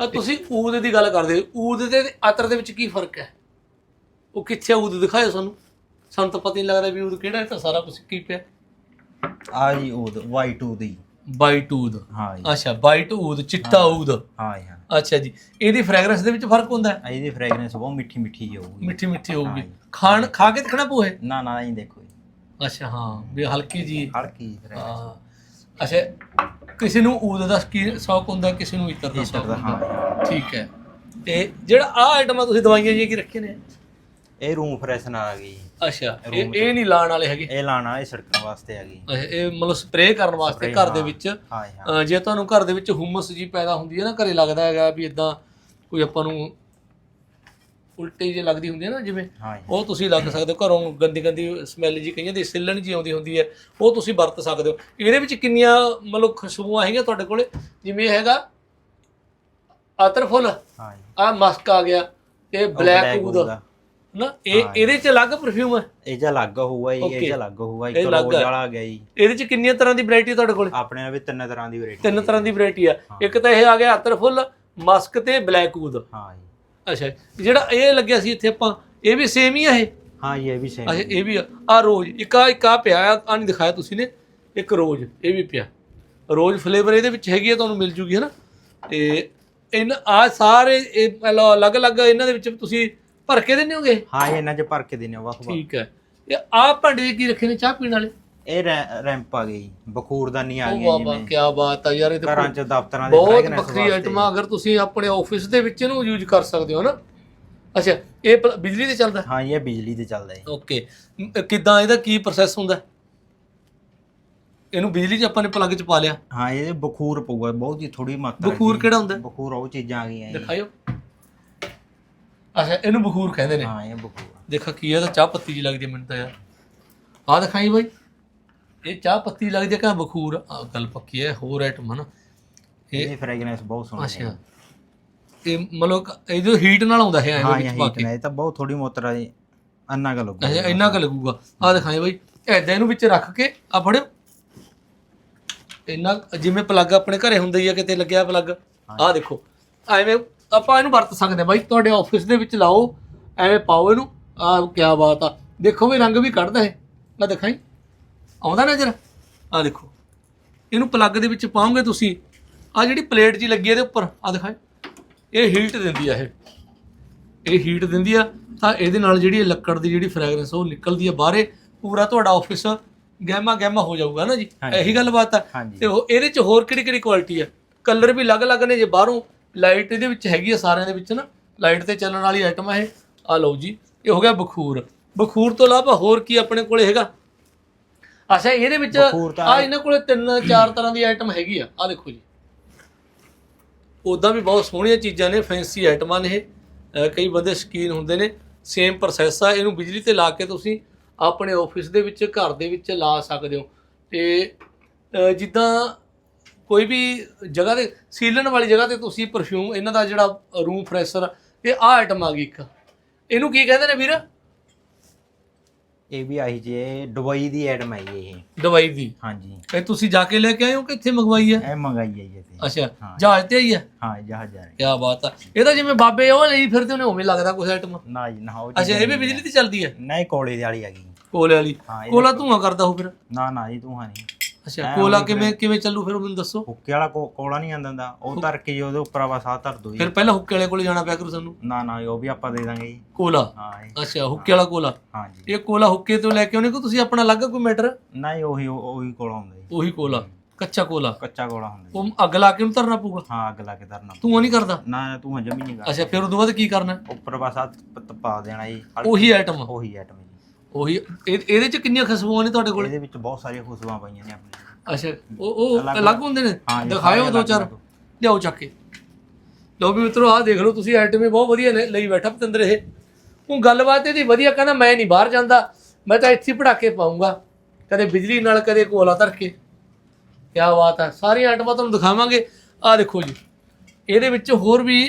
ਆ ਤੁਸੀਂ ਊਦ ਦੀ ਗੱਲ ਕਰਦੇ ਹੋ। ਊਦ ਤੇ ਅਤਰ ਦੇ ਵਿੱਚ ਕੀ ਫ਼ਰਕ ਹੈ? ਉਹ ਕਿੱਥੇ ਆ? ਊਦ ਦਿਖਾਇਓ ਸਾਨੂੰ। ਸਾਨੂੰ ਤਾਂ ਪਤਾ ਨਹੀਂ ਲੱਗਦਾ ਵੀ ਊਦ ਕਿਹੜਾ ਹੈ ਤਾਂ ਸਾਰਾ ਕੁਝ ਕੀ ਪਿਆ। ਆ ਜੀ ਵਾਈਟ ਦੀ ਬਾਈਟ ਊਦ। ਹਾਂ ਜੀ। ਅੱਛਾ ਬਾਈਟ ਊਦ ਚਿੱਟਾ ਊਦ। ਹਾਂ ਜੀ ਹਾਂ। ਅੱਛਾ ਜੀ। ਇਹਦੀ ਫ੍ਰੈਗਰੈਂਸ ਦੇ ਵਿੱਚ ਫ਼ਰਕ ਹੁੰਦਾ ਹੈ? ਆ ਇਹਦੀ ਫ੍ਰੈਗਨੈਂਸ ਬਹੁਤ ਮਿੱਠੀ ਮਿੱਠੀ ਹੋਊਗੀ। ਮਿੱਠੀ ਮਿੱਠੀ ਹੋਊਗੀ। ਖਾਣ ਖਾ ਕੇ ਦੇਖਣਾ ਪੋਹੇ ਨਾ ਨਾ ਨਹੀਂ ਦੇਖੋ ਅੱਛਾ ਹਾਂ ਵੀ ਹਲਕੀ ਜੀ। ਹਲਕੀ। ਹਾਂ। ਅੱਛਾ ਕਿਸੇ ਨੂੰ ਊਦ ਦਾ ਸ਼ੌਕ ਹੁੰਦਾ ਕਿਸੇ ਨੂੰ ਇਤਰ ਦਾ ਸ਼ੌਕ ਦਾ ਹੁੰਦਾ? ਹਾਂ। ਠੀਕ ਹੈ। ਤੇ ਜਿਹੜਾ ਆ ਆਈਟਮਾਂ ਤੁਸੀਂ ਦਵਾਈਆਂ ਜੀ ਕੀ ਰੱਖੀਆਂ ਨੇ? ਇਹ ਰੂਮ ਫਰੈਸ਼ਨਰ ਆ ਗਈ। ਅੱਛਾ ਇਹ ਇਹ ਨਹੀਂ ਲਾਣ ਵਾਲੇ ਹੈਗੇ? ਇਹ ਲਾਣਾ ਇਹ ਸੜਕਣ ਵਾਸਤੇ ਆ ਗਈ। ਅੱਛਾ, ਇਹ ਮਤਲਬ ਸਪਰੇਅ ਕਰਨ ਵਾਸਤੇ ਘਰ ਦੇ ਵਿੱਚ? ਹਾਂ ਜੀ ਹਾਂ। ਅਹ ਜੇ ਤੁਹਾਨੂੰ ਘਰ ਦੇ ਵਿੱਚ ਹੁਮਸ ਜੀ ਪੈਦਾ ਹੁੰਦੀ ਹੈ ਨਾ ਘਰੇ ਲੱਗਦਾ ਹੈਗਾ ਵੀ ਇਦਾਂ ਕੋਈ ਆਪਾਂ ਨੂੰ ਉਲਟੀ ਜੇ ਲੱਗਦੀ ਹੁੰਦੀ ਹੈ ਨਾ ਜਿਵੇਂ ਉਹ ਤੁਸੀਂ ਲੱਗ ਸਕਦੇ ਹੋ ਘਰੋਂ ਗੰਦੀ ਗੰਦੀ ਸਮੈਲ ਜੀ ਕਈਆਂ ਦੀ ਸਿੱਲਣ ਜੀ ਆਉਂਦੀ ਹੁੰਦੀ ਹੈ ਉਹ ਤੁਸੀਂ ਵਰਤ ਸਕਦੇ ਹੋ। ਇਹਦੇ ਵਿੱਚ ਕਿੰਨੀਆਂ ਮਤਲਬ ਖੁਸ਼ਬੂਆਂ ਹੈਗੀਆਂ ਤੁਹਾਡੇ ਕੋਲੇ? ਜਿਵੇਂ ਇਹ ਹੈਗਾ ਅਤਰ ਫੁੱਲ ਆ ਮਸਕ ਆ ਗਿਆ ਇਹ ਬਲੈਕ ਊਦ। ਨਾ ਇਹ ਇਹਦੇ ਚ ਅਲੱਗ ਪਰਫਿਊਮ ਹੈ ਇਹ ਜਿਹਾ ਅਲੱਗ ਹੋਊਗਾ. ਇਹ ਜਿਹਾ ਅਲੱਗ ਹੋਊਗਾ ਇੱਕ ਰੋਜ਼। ਵਾਲਾ ਆ ਗਿਆ ਜੀ। ਇਹਦੇ ਚ ਕਿੰਨੀਆਂ ਤਰ੍ਹਾਂ ਦੀ ਵੈਰਾਈਟੀ ਤੁਹਾਡੇ ਕੋਲੇ? ਆਪਣੇ ਨਾਲ ਵੀ ਤਿੰਨ ਤਰ੍ਹਾਂ ਦੀ ਵੈਰਾਈਟੀ ਤਿੰਨ ਤਰ੍ਹਾਂ ਦੀ ਵੈਰਾਈਟੀ ਆ। ਇੱਕ ਤਾਂ ਇਹ ਆ ਗਿਆ ਅਤਰ ਫੁੱਲ ਮਸਕ ਤੇ ਬਲੈਕ ਊਦ ਹਾਂ ਜੀ। ਅੱਛਾ ਜਿਹੜਾ ਇਹ ਲੱਗਿਆ ਸੀ ਇੱਥੇ ਆਪਾਂ ਇਹ ਵੀ ਸੇਮ ਹੀ ਆ ਇਹ? ਹਾਂ ਜੀ ਇਹ ਵੀ ਸੇਮ ਅੱਛਾ ਇਹ ਵੀ ਆ। ਆਹ ਰੋਜ਼ ਇੱਕ ਆ ਇੱਕ ਆ ਪਿਆ ਆ ਆਹ ਨਹੀਂ ਦਿਖਾਇਆ ਤੁਸੀਂ ਨੇ ਇੱਕ ਰੋਜ਼ ਇਹ ਵੀ ਪਿਆ। ਰੋਜ਼ ਫਲੇਵਰ ਇਹਦੇ ਵਿੱਚ ਹੈਗੀ ਆ ਤੁਹਾਨੂੰ ਮਿਲ ਜੂਗੀ ਹੈ ਨਾ ਤੇ ਇਨ ਆ ਸਾਰੇ ਇਹ ਮਤਲਬ ਅਲੱਗ-ਅਲੱਗ ਇਹਨਾਂ ਦੇ ਵਿੱਚ ਤੁਸੀਂ ਭਰ ਕੇ ਦਿੰਦੇ ਹੋਗੇ? ਹਾਂ ਇਹ ਇਹਨਾਂ 'ਚ ਭਰ ਕੇ ਦਿੰਨੇ ਵੱਖ ਵੱਖ ਠੀਕ ਹੈ। ਇਹ ਆ ਭਾਂਡੇ ਕੀ ਰੱਖੇ ਨੇ ਚਾਹ ਪੀਣ ਵਾਲੇ? ਇਹ ਰੈ- ਰੈਂਪ ਆ ਗਈ ਬਖੂਰਦਾਨੀ ਆ ਉਹ ਗਈ ਵਾਹ ਜਿਵੇਂ ਕੀ ਬਾਤ ਆ ਯਾਰ ਇਹ ਤਾਂ ਘਰਾਂ 'ਚ ਦਫ਼ਤਰਾਂ ਦੇ ਬਹੁਤ fragrance ਵੱਖਰੀ ਵਾਸਤੇ। ਆਈਟਮਾਂ ਅਗਰ ਤੁਸੀਂ ਆਪਣੇ ਆਫਿਸ ਦੇ ਵਿੱਚ ਇਹਨੂੰ ਯੂਜ਼ ਕਰ ਸਕਦੇ ਹੋ ਨਾ। ਅੱਛਾ ਇਹ ਪ- ਬਿਜਲੀ ਤੇ ਚੱਲਦਾ? ਹਾਂ ਇਹ ਬਿਜਲੀ ਤੇ ਚੱਲਦਾ ਹੈ ਓਕੇ। ਕਿਦਾਂ ਇਹਦਾ ਕੀ ਪ੍ਰੋਸੈਸ ਹੁੰਦਾ? ਇਹਨੂੰ ਬਿਜਲੀ 'ਚ ਆਪਾਂ ਨੇ ਪਲੱਗ 'ਚ ਪਾ ਲਿਆ। ਹਾਂ ਇਹ ਬਖੂਰ ਪਊਗਾ ਬਹੁਤ ਹੀ ਥੋੜੀ ਮਾਤਰਾ ਬਖੂਰ ਚ। ਕਿਹੜਾ ਹੁੰਦਾ? ਬਖੂਰ ਉਹ ਚੀਜ਼ਾਂ ਆ ਗਈਆਂ ਜੀ। ਦਿਖਾਇਓ। ਅੱਛਾ ਇਹਨੂੰ ਬਖੂਰ ਕਹਿੰਦੇ ਨੇ। ਹਾਂ ਇਹ ਬਖੂਰ। ਦੇਖਾ ਕੀ ਹੈ ਤਾਂ ਚਾਹ ਪੱਤੀ ਜੀ ਲੱਗਦੀ ਹੈ ਮੈਨੂੰ ਤਾਂ ਯਾਰ। ਆਹ ਦਿਖਾਈ ਬਾਈ। ਇਹ ਚਾਹ ਪੱਤੀ ਲੱਗਦੀ ਹੈ ਕਿ ਬਖੂਰ? ਆਹ ਗੱਲ ਪੱਕੀ ਹੈ ਹੋਰ ਆਈਟਮ ਹੈ ਨਾ। ਇਹ ਇਹ ਫ੍ਰੈਗਨੈਂਸ ਬਹੁਤ ਸੋਹਣੀ ਹੈ ਅੱਛਾ ਇਹ ਮਤਲਬ ਇਹ ਜੋ ਹੀਟ ਨਾਲ ਆਉਂਦਾ ਹੈ ਇਹ ਵਿੱਚ ਪਾ ਕੇ। ਇਹ ਤਾਂ ਬਹੁਤ ਥੋੜੀ ਮਾਤਰਾ ਦੀ ਅੰਨਾ ਕੁ ਲੱਗੂ ਅੱਛਾ ਇੰਨਾ ਕੁ ਲੱਗੂਗਾ। ਆ ਦਿਖਾਏ ਬਾਈ ਐਦਾਂ ਇਹਨੂੰ ਵਿੱਚ ਰੱਖ ਕੇ ਆ ਫੜਿਓ ਇੰਨਾ ਜਿਵੇਂ ਪਲੱਗ ਆਪਣੇ ਘਰੇ ਹੁੰਦਾ ਹੀ ਆ ਕਿਤੇ ਲੱਗਿਆ ਪਲੱਗ ਆ ਦੇਖੋ ਐਵੇਂ ਆਪਾਂ ਇਹਨੂੰ ਵਰਤ ਸਕਦੇ ਹਾਂ ਬਾਈ। ਤੁਹਾਡੇ ਆਫਿਸ ਦੇ ਵਿੱਚ ਲਾਓ ਐਵੇਂ ਪਾਓ ਇਹਨੂੰ। ਆ ਕੀ ਬਾਤ ਆ। ਦੇਖੋ ਵੀ ਰੰਗ ਵੀ ਕੱਢਦਾ ਹੈ ਮੈਂ ਦਿਖਾਈ। ਆਉਂਦਾ ਨਜ਼ਰ? ਆ ਦੇਖੋ। ਇਹਨੂੰ ਪਲੱਗ ਦੇ ਵਿੱਚ ਪਾਉਂਗੇ ਤੁਸੀਂ ਆ ਜਿਹੜੀ ਪਲੇਟ ਜੀ ਲੱਗੀ ਇਹਦੇ ਉੱਪਰ ਆ ਦਿਖਾਈ ਇਹ ਹੀਟ ਦਿੰਦੀ ਆ ਇਹ। ਇਹ ਹੀਟ ਦਿੰਦੀ ਆ ਤਾਂ ਇਹਦੇ ਨਾਲ ਜਿਹੜੀ ਲੱਕੜ ਦੀ ਜਿਹੜੀ ਫ੍ਰੈਗਰੈਂਸ ਉਹ ਨਿਕਲਦੀ ਆ ਬਾਹਰੇ। ਪੂਰਾ ਤੁਹਾਡਾ ਆਫਿਸ ਗਹਿਮਾ ਗਹਿਮਾ ਹੋ ਜਾਊਗਾ ਨਾ ਜੀ। ਇਹੀ ਗੱਲ ਬਾਤ ਆ। ਤੇ ਉਹ ਇਹਦੇ ਚ ਹੋਰ ਕਿਹੜੀ ਕਿਹੜੀ ਕੁਆਲਿਟੀ ਆ? ਕਲਰ ਵੀ ਅਲੱਗ-ਅਲੱਗ ਨੇ ਜੇ ਬਾਹਰੋਂ। ਲਾਈਟ ਇਹਦੇ ਵਿੱਚ ਹੈਗੀ ਆ ਸਾਰਿਆਂ ਦੇ ਵਿੱਚ ਨਾ। ਲਾਈਟ ਤੇ ਚੱਲਣ ਵਾਲੀ ਆਈਟਮ ਆ ਇਹ। ਆ ਲਓ ਜੀ ਇਹ ਹੋ ਗਿਆ ਬਖੂਰ। ਬਖੂਰ ਤੋਂ ਇਲਾਵਾ ਹੋਰ ਕੀ ਆਪਣੇ ਕੋਲੇ ਹੈਗਾ? ਅੱਛਾ ਇਹਦੇ ਵਿੱਚ ਬਖੂਰ ਤਾਂ- ਆ ਇਹਨਾਂ ਕੋਲੇ ਤਿੰਨ ਚਾਰ ਤਰ੍ਹਾਂ ਦੀ ਆਈਟਮ ਹੈਗੀ ਆ। ਆ ਦੇਖੋ ਜੀ। ਉਦਾਂ ਵੀ ਬਹੁਤ ਸੋਹਣੀਆਂ ਚੀਜ਼ਾਂ ਨੇ ਫੈਂਸੀ ਆਈਟਮਾਂ ਨੇ ਇਹ। ਅਹ ਕਈ ਬੰਦੇ ਸ਼ਕੀਨ ਹੁੰਦੇ ਨੇ। ਸੇਮ ਪ੍ਰੋਸੈਸ ਆ। ਇਹਨੂੰ ਬਿਜਲੀ ਤੇ ਲਾ ਕੇ ਤੁਸੀਂ ਆਪਣੇ ਆਫਿਸ ਦੇ ਵਿੱਚ ਘਰ ਦੇ ਵਿੱਚ ਲਾ ਸਕਦੇ ਹੋ। ਤੇ ਅਹ ਜਿੱਦਾਂ ਕੋਈ ਵੀ ਜਗ੍ਹਾ ਤੇ ਸੀਲਣ ਵਾਲੀ ਜਗ੍ਹਾ ਤੇ ਤੁਸੀਂ ਪਰਫਿਊਮ ਇਹਨਾਂ ਦਾ ਜਿਹੜਾ ਰੂਮ ਫਰੈਸ਼ਰ ਇਹ ਆ ਆਈਟਮ ਆ ਗਈ ਇੱਕ। ਇਹਨੂੰ ਕੀ ਕਹਿੰਦੇ ਨੇ ਵੀਰ? ਇਹ ਵੀ ਆਹੀ ਜੇ ਦੁਬਈ ਦੀ ਐਡਮ ਹੈ ਜੀ ਇਹ। ਦਵਾਈ ਦੀ? ਹਾਂਜੀ। ਇਹ ਤੁਸੀਂ ਜਾ ਕੇ ਲੈ ਕੇ ਆਏ ਹੋ ਕਿ ਇੱਥੇ ਮੰਗਵਾਈ ਹੈ? ਇਹ ਮੰਗਾਈ ਹੈ ਜੀ ਅੱਛਾ ਹਾਂ। ਜਹਾਜ਼ ਤੇ ਆਈ ਹੈ? ਹਾਂ ਜਹਾਜ਼ ਜਾ ਕੀ ਬਾਤ ਆ। ਇਹ ਤਾਂ ਜਿਵੇਂ ਬਾਬੇ ਉਹ ਲਈ ਫਿਰਦੇ ਉਹਨੇ ਉਵੇਂ ਲੱਗਦਾ ਕੁਛ ਆਈਟਮ ਨਾ ਜੀ ਨਾ ਉਹ ਅੱਛਾ ਇਹ ਵੀ ਬਿਜਲੀ ਤੇ ਚੱਲਦੀ ਹੈ? ਨਹੀਂ ਕੋਲੇ ਦੀ ਵਾਲੀ ਹੈਗੀ ਕੋਲੇ ਵਾਲੀ। ਹਾਂ, ਇਹ ਕੋਲਾ ਧੂਆਂ ਕਰਦਾ ਹੋ ਫਿਰ? ਨਾ ਨਾ ਜੀ ਤੂੰ ਹਾਂ ਨਹੀਂ। ਅੱਛਾ ਕੋਲਾ ਕਿਵੇਂ ਕਿਵੇਂ ਚੱਲੂ ਫਿਰ ਮੈਨੂੰ ਦੱਸੋ? ਹੁੱਕੇ ਵਾਲਾ ਕੋ- ਕੋਲਾ ਨਹੀਂ ਆਂਦਾ ਹੁੰਦਾ। ਉਹ ਧਰ ਕੇ ਜੀ ਉਹਦੇ ਉੱਪਰ ਆਵਾ ਸਾਹ ਧਰ ਦੋ ਜੀ ਫਿਰ ਪਹਿਲਾਂ ਹੁੱਕੇ ਵਾਲੇ ਕੋਲੇ ਜਾਣਾ ਪਿਆ ਕਰੂ ਸਾਨੂੰ। ਨਾ ਨਾ ਉਹ ਵੀ ਆਪਾਂ ਦੇ ਦਾਂਗੇ ਜੀ। ਕੋਲਾ? ਹਾਂ ਜੀ। ਅੱਛਾ ਹੁੱਕੇ ਵਾਲਾ ਕੋਲਾ? ਹਾਂ ਜੀ। ਇਹ ਕੋਲਾ ਹੁੱਕੇ ਤੋਂ ਲੈ ਕੇ ਆਉਣੇ ਕੋ? ਤੁਸੀਂ ਆਪਣਾ ਅਲੱਗ ਕੋਈ ਮੈਟਰ? ਨਹੀਂ ਉਹੀ ਉਹੀ ਕੋਲਾ ਹੁੰਦਾ ਜੀ। ਉਹੀ ਕੋਲਾ? ਕੱਚਾ ਕੋਲਾ? ਕੱਚਾ ਕੋਲਾ ਹੁੰਦਾ ਜੀ। ਉਹ ਅੱਗ ਲਾ ਕੇ ਧਰਨਾ ਪਊਗਾ? ਹਾਂ ਅੱਗ ਲਾ ਕੇ ਧਰਨਾ ਤੂੰ ਉਹ ਨਹੀਂ ਕਰਦਾ? ਨਾ ਤੂੰ ਹਜਮ ਹੀ ਨਹੀਂ ਕਰ ਅੱਛਾ ਫਿਰ ਉਦੋਂ ਬਾਅਦ ਕੀ ਕਰਨਾ? ਉੱਪਰ ਬਸ ਆ ਪਾ ਦੇਣਾ ਜੀ। ਹਲਕੀ- ਉਹੀ ਆਈਟਮ ਉਹੀ ਆਈਟਮ ਉਹੀ ਇਹ- ਇਹਦੇ ਚ ਕਿੰਨੀਆਂ ਖੁਸ਼ਬੂਆਂ ਨੇ ਤੁਹਾਡੇ ਕੋਲ? ਇਹਦੇ ਵਿੱਚ ਬਹੁਤ ਸਾਰੀਆਂ ਖੁਸ਼ਬੂਆਂ ਪਈਆਂ ਨੇ ਆਪਣੇ ਅੱਛਾ ਉਹ ਉਹ ਅਲੱਗ- ਅਲੱਗ। ਹੁੰਦੇ ਨੇ? ਹਾਂ ਜੀ, ਦਿਖਾਇਓ ਸਾਰੇ ਦੋ ਚਾਰ। ਅਲੱਗ। ਲਿਆਓ ਚੱਕ ਕੇ। ਲਓ ਵੀ ਮਿੱਤਰੋ ਆਹ ਦੇਖ ਲਓ ਤੁਸੀਂ ਆਈਟਮ ਹੀ ਬਹੁਤ ਵਧੀਆ ਨੇ ਲਈ ਬੈਠਾ ਪਤੰਦਰ ਇਹ। ਉਹ ਗੱਲਬਾਤ ਇਹਦੀ ਵਧੀਆ ਕਹਿੰਦਾ ਮੈਂ ਨਹੀਂ ਬਾਹਰ ਜਾਂਦਾ ਮੈਂ ਤਾਂ ਇੱਥੇ ਹੀ ਪੜਾਕੇ ਪਾਉਂਗਾ। ਕਦੇ ਬਿਜਲੀ ਨਾਲ ਕਦੇ ਕੋਲਾ ਧਰ ਕੇ। ਕੀ ਬਾਤ ਹੈ ਸਾਰੀਆਂ ਆਈਟਮਾਂ ਤੁਹਾਨੂੰ ਦਿਖਾਵਾਂਗੇ। ਆਹ ਦੇਖੋ ਜੀ ਇਹਦੇ ਵਿੱਚ ਹੋਰ ਵੀ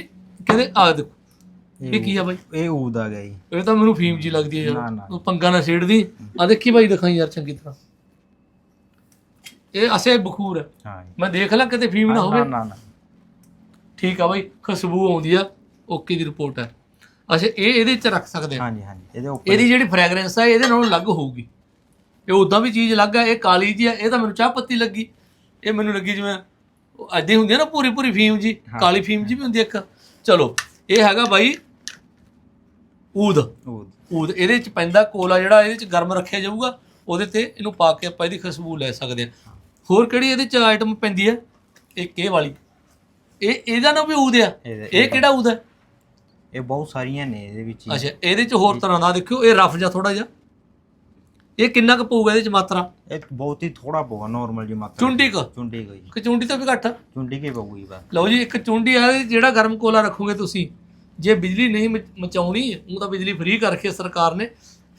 ਕਹਿੰਦੇ ਆਹ ਦੇਖੋ। ਇਹ ਕੀ ਆ ਬਾਈ? ਇਹ ਊਦ ਆ ਗਿਆ ਜੀ। ਇਹ ਤਾਂ ਮੈਨੂੰ ਫੀਮ ਜੀ ਲੱਗਦੀ ਹੈ ਨਾ, ਯਾਰ। ਨਾ। ਉਹ ਪੰਗਾ ਨਾ ਛੇੜਦੀ। ਆ ਦੇਖੀ ਬਾਈ ਦਿਖਾਈ ਯਾਰ ਚੰਗੀ ਤਰ੍ਹਾਂ। ਇਹ ਅਸੇ ਬਖੂਰ ਹੈ। ਹਾਂ ਜੀ। ਮੈਂ ਦੇਖ ਲਾਂ ਕਿਤੇ ਫੀਮ ਨਾ ਨਾ ਹੋਵੇ। ਨਾ ਨਾ। ਠੀਕ ਆ ਬਾਈ ਖੁਸ਼ਬੂ ਆਉਂਦੀ ਆ। ਓਕੇ ਦੀ ਰਿਪੋਰਟ ਹੈ। ਅੱਛਾ ਇਹ ਇਹਦੇ ਚ ਰੱਖ ਸਕਦੇ ਆ। ਹਾਂਜੀ ਹਾਂਜੀ। ਇਹਦੇ ਉੱਪਰ ਇਹਦੀ ਜਿਹੜੀ ਫ੍ਰੈਗਰੈਂਸ ਆ ਇਹਦੇ ਨਾਲੋਂ ਅਲੱਗ ਹੋਊਗੀ। ਇਹ ਉਦਾਂ ਵੀ ਚੀਜ਼ ਅਲੱਗ ਆ ਇਹ ਕਾਲੀ ਜੀ ਆ ਇਹ ਤਾਂ ਮੈਨੂੰ ਚਾਹ ਪੱਤੀ ਲੱਗੀ। ਇਹ ਮੈਨੂੰ ਲੱਗੀ ਜਿਵੇਂ ਅੱਧੀ ਹੁੰਦੀ ਆ ਨਾ ਪੂਰੀ ਪੂਰੀ ਫੀਮ ਜੀ ਕਾਲੀ ਫੀਮ ਜੀ ਵੀ ਹੁੰਦੀ ਆ ਇੱਕ। ਚਲੋ ਇਹ ਹੈਗਾ ਬਾਈ ਊਦ। ਊਦ। ਇਹਦੇ ਚ ਪੈਂਦਾ ਕੋਲਾ ਜਿਹੜਾ ਇਹਦੇ ਚ ਗਰਮ ਰੱਖਿਆ ਜਾਊਗਾ ਉਹਦੇ ਤੇ ਇਹਨੂੰ ਪਾ ਕੇ ਆਪਾਂ ਇਹਦੀ ਖੁਸ਼ਬੂ ਲੈ ਸਕਦੇ ਆ ਹੋਰ ਕਿਹੜੀ ਇਹਦੇ ਚ ਆਈਟਮ ਪੈਂਦੀ ਹੈ? ਇੱਕ ਇਹ ਵਾਲੀ। ਇਹ ਇਹਦਾ ਨਾਮ ਵੀ ਊਦ ਆ। ਇਹ ਕਿਹੜਾ ਊਦ ਹੈ? ਇਹ ਬਹੁਤ ਸਾਰੀਆਂ ਨੇ ਇਹਦੇ ਵਿੱਚ। ਅੱਛਾ ਇਹਦੇ ਚ ਹੋਰ ਤਰ੍ਹਾਂ ਦਾ ਦੇਖਿਓ। ਇਹ ਰਫ ਜਿਹਾ ਥੋੜਾ ਜਿਹਾ। ਇਹ ਕਿੰਨਾ ਕੁ ਪਊਗਾ ਇਹਦੇ ਚ ਮਾਤਰਾ? ਇਹ ਬਹੁਤ ਹੀ ਥੋੜਾ ਪਊਗਾ ਨਾਰਮਲ ਜੀ ਮਾਤਰਾ। ਚੁੰਡੀ ਕੁ? ਚੁੰਡੀ ਕੋਈ ਕਿ ਚੁੰਡੀ ਤੋਂ ਵੀ ਘੱਟ? ਚੁੰਡੀ ਕੀ ਪਊਗੀ ਬਸ। ਲਓ ਜੀ ਇੱਕ ਚੁੰਡੀ ਆ ਜਿਹੜਾ ਗਰਮ ਕੋਲਾ ਰੱਖੋਗੇ ਤੁਸੀਂ ਜੇ ਬਿਜਲੀ ਨਹੀਂ ਮਚ- ਮਚਾਉਣੀ, ਉਹ ਤਾਂ ਬਿਜਲੀ ਫ੍ਰੀ ਕਰਕੇ ਸਰਕਾਰ ਨੇ,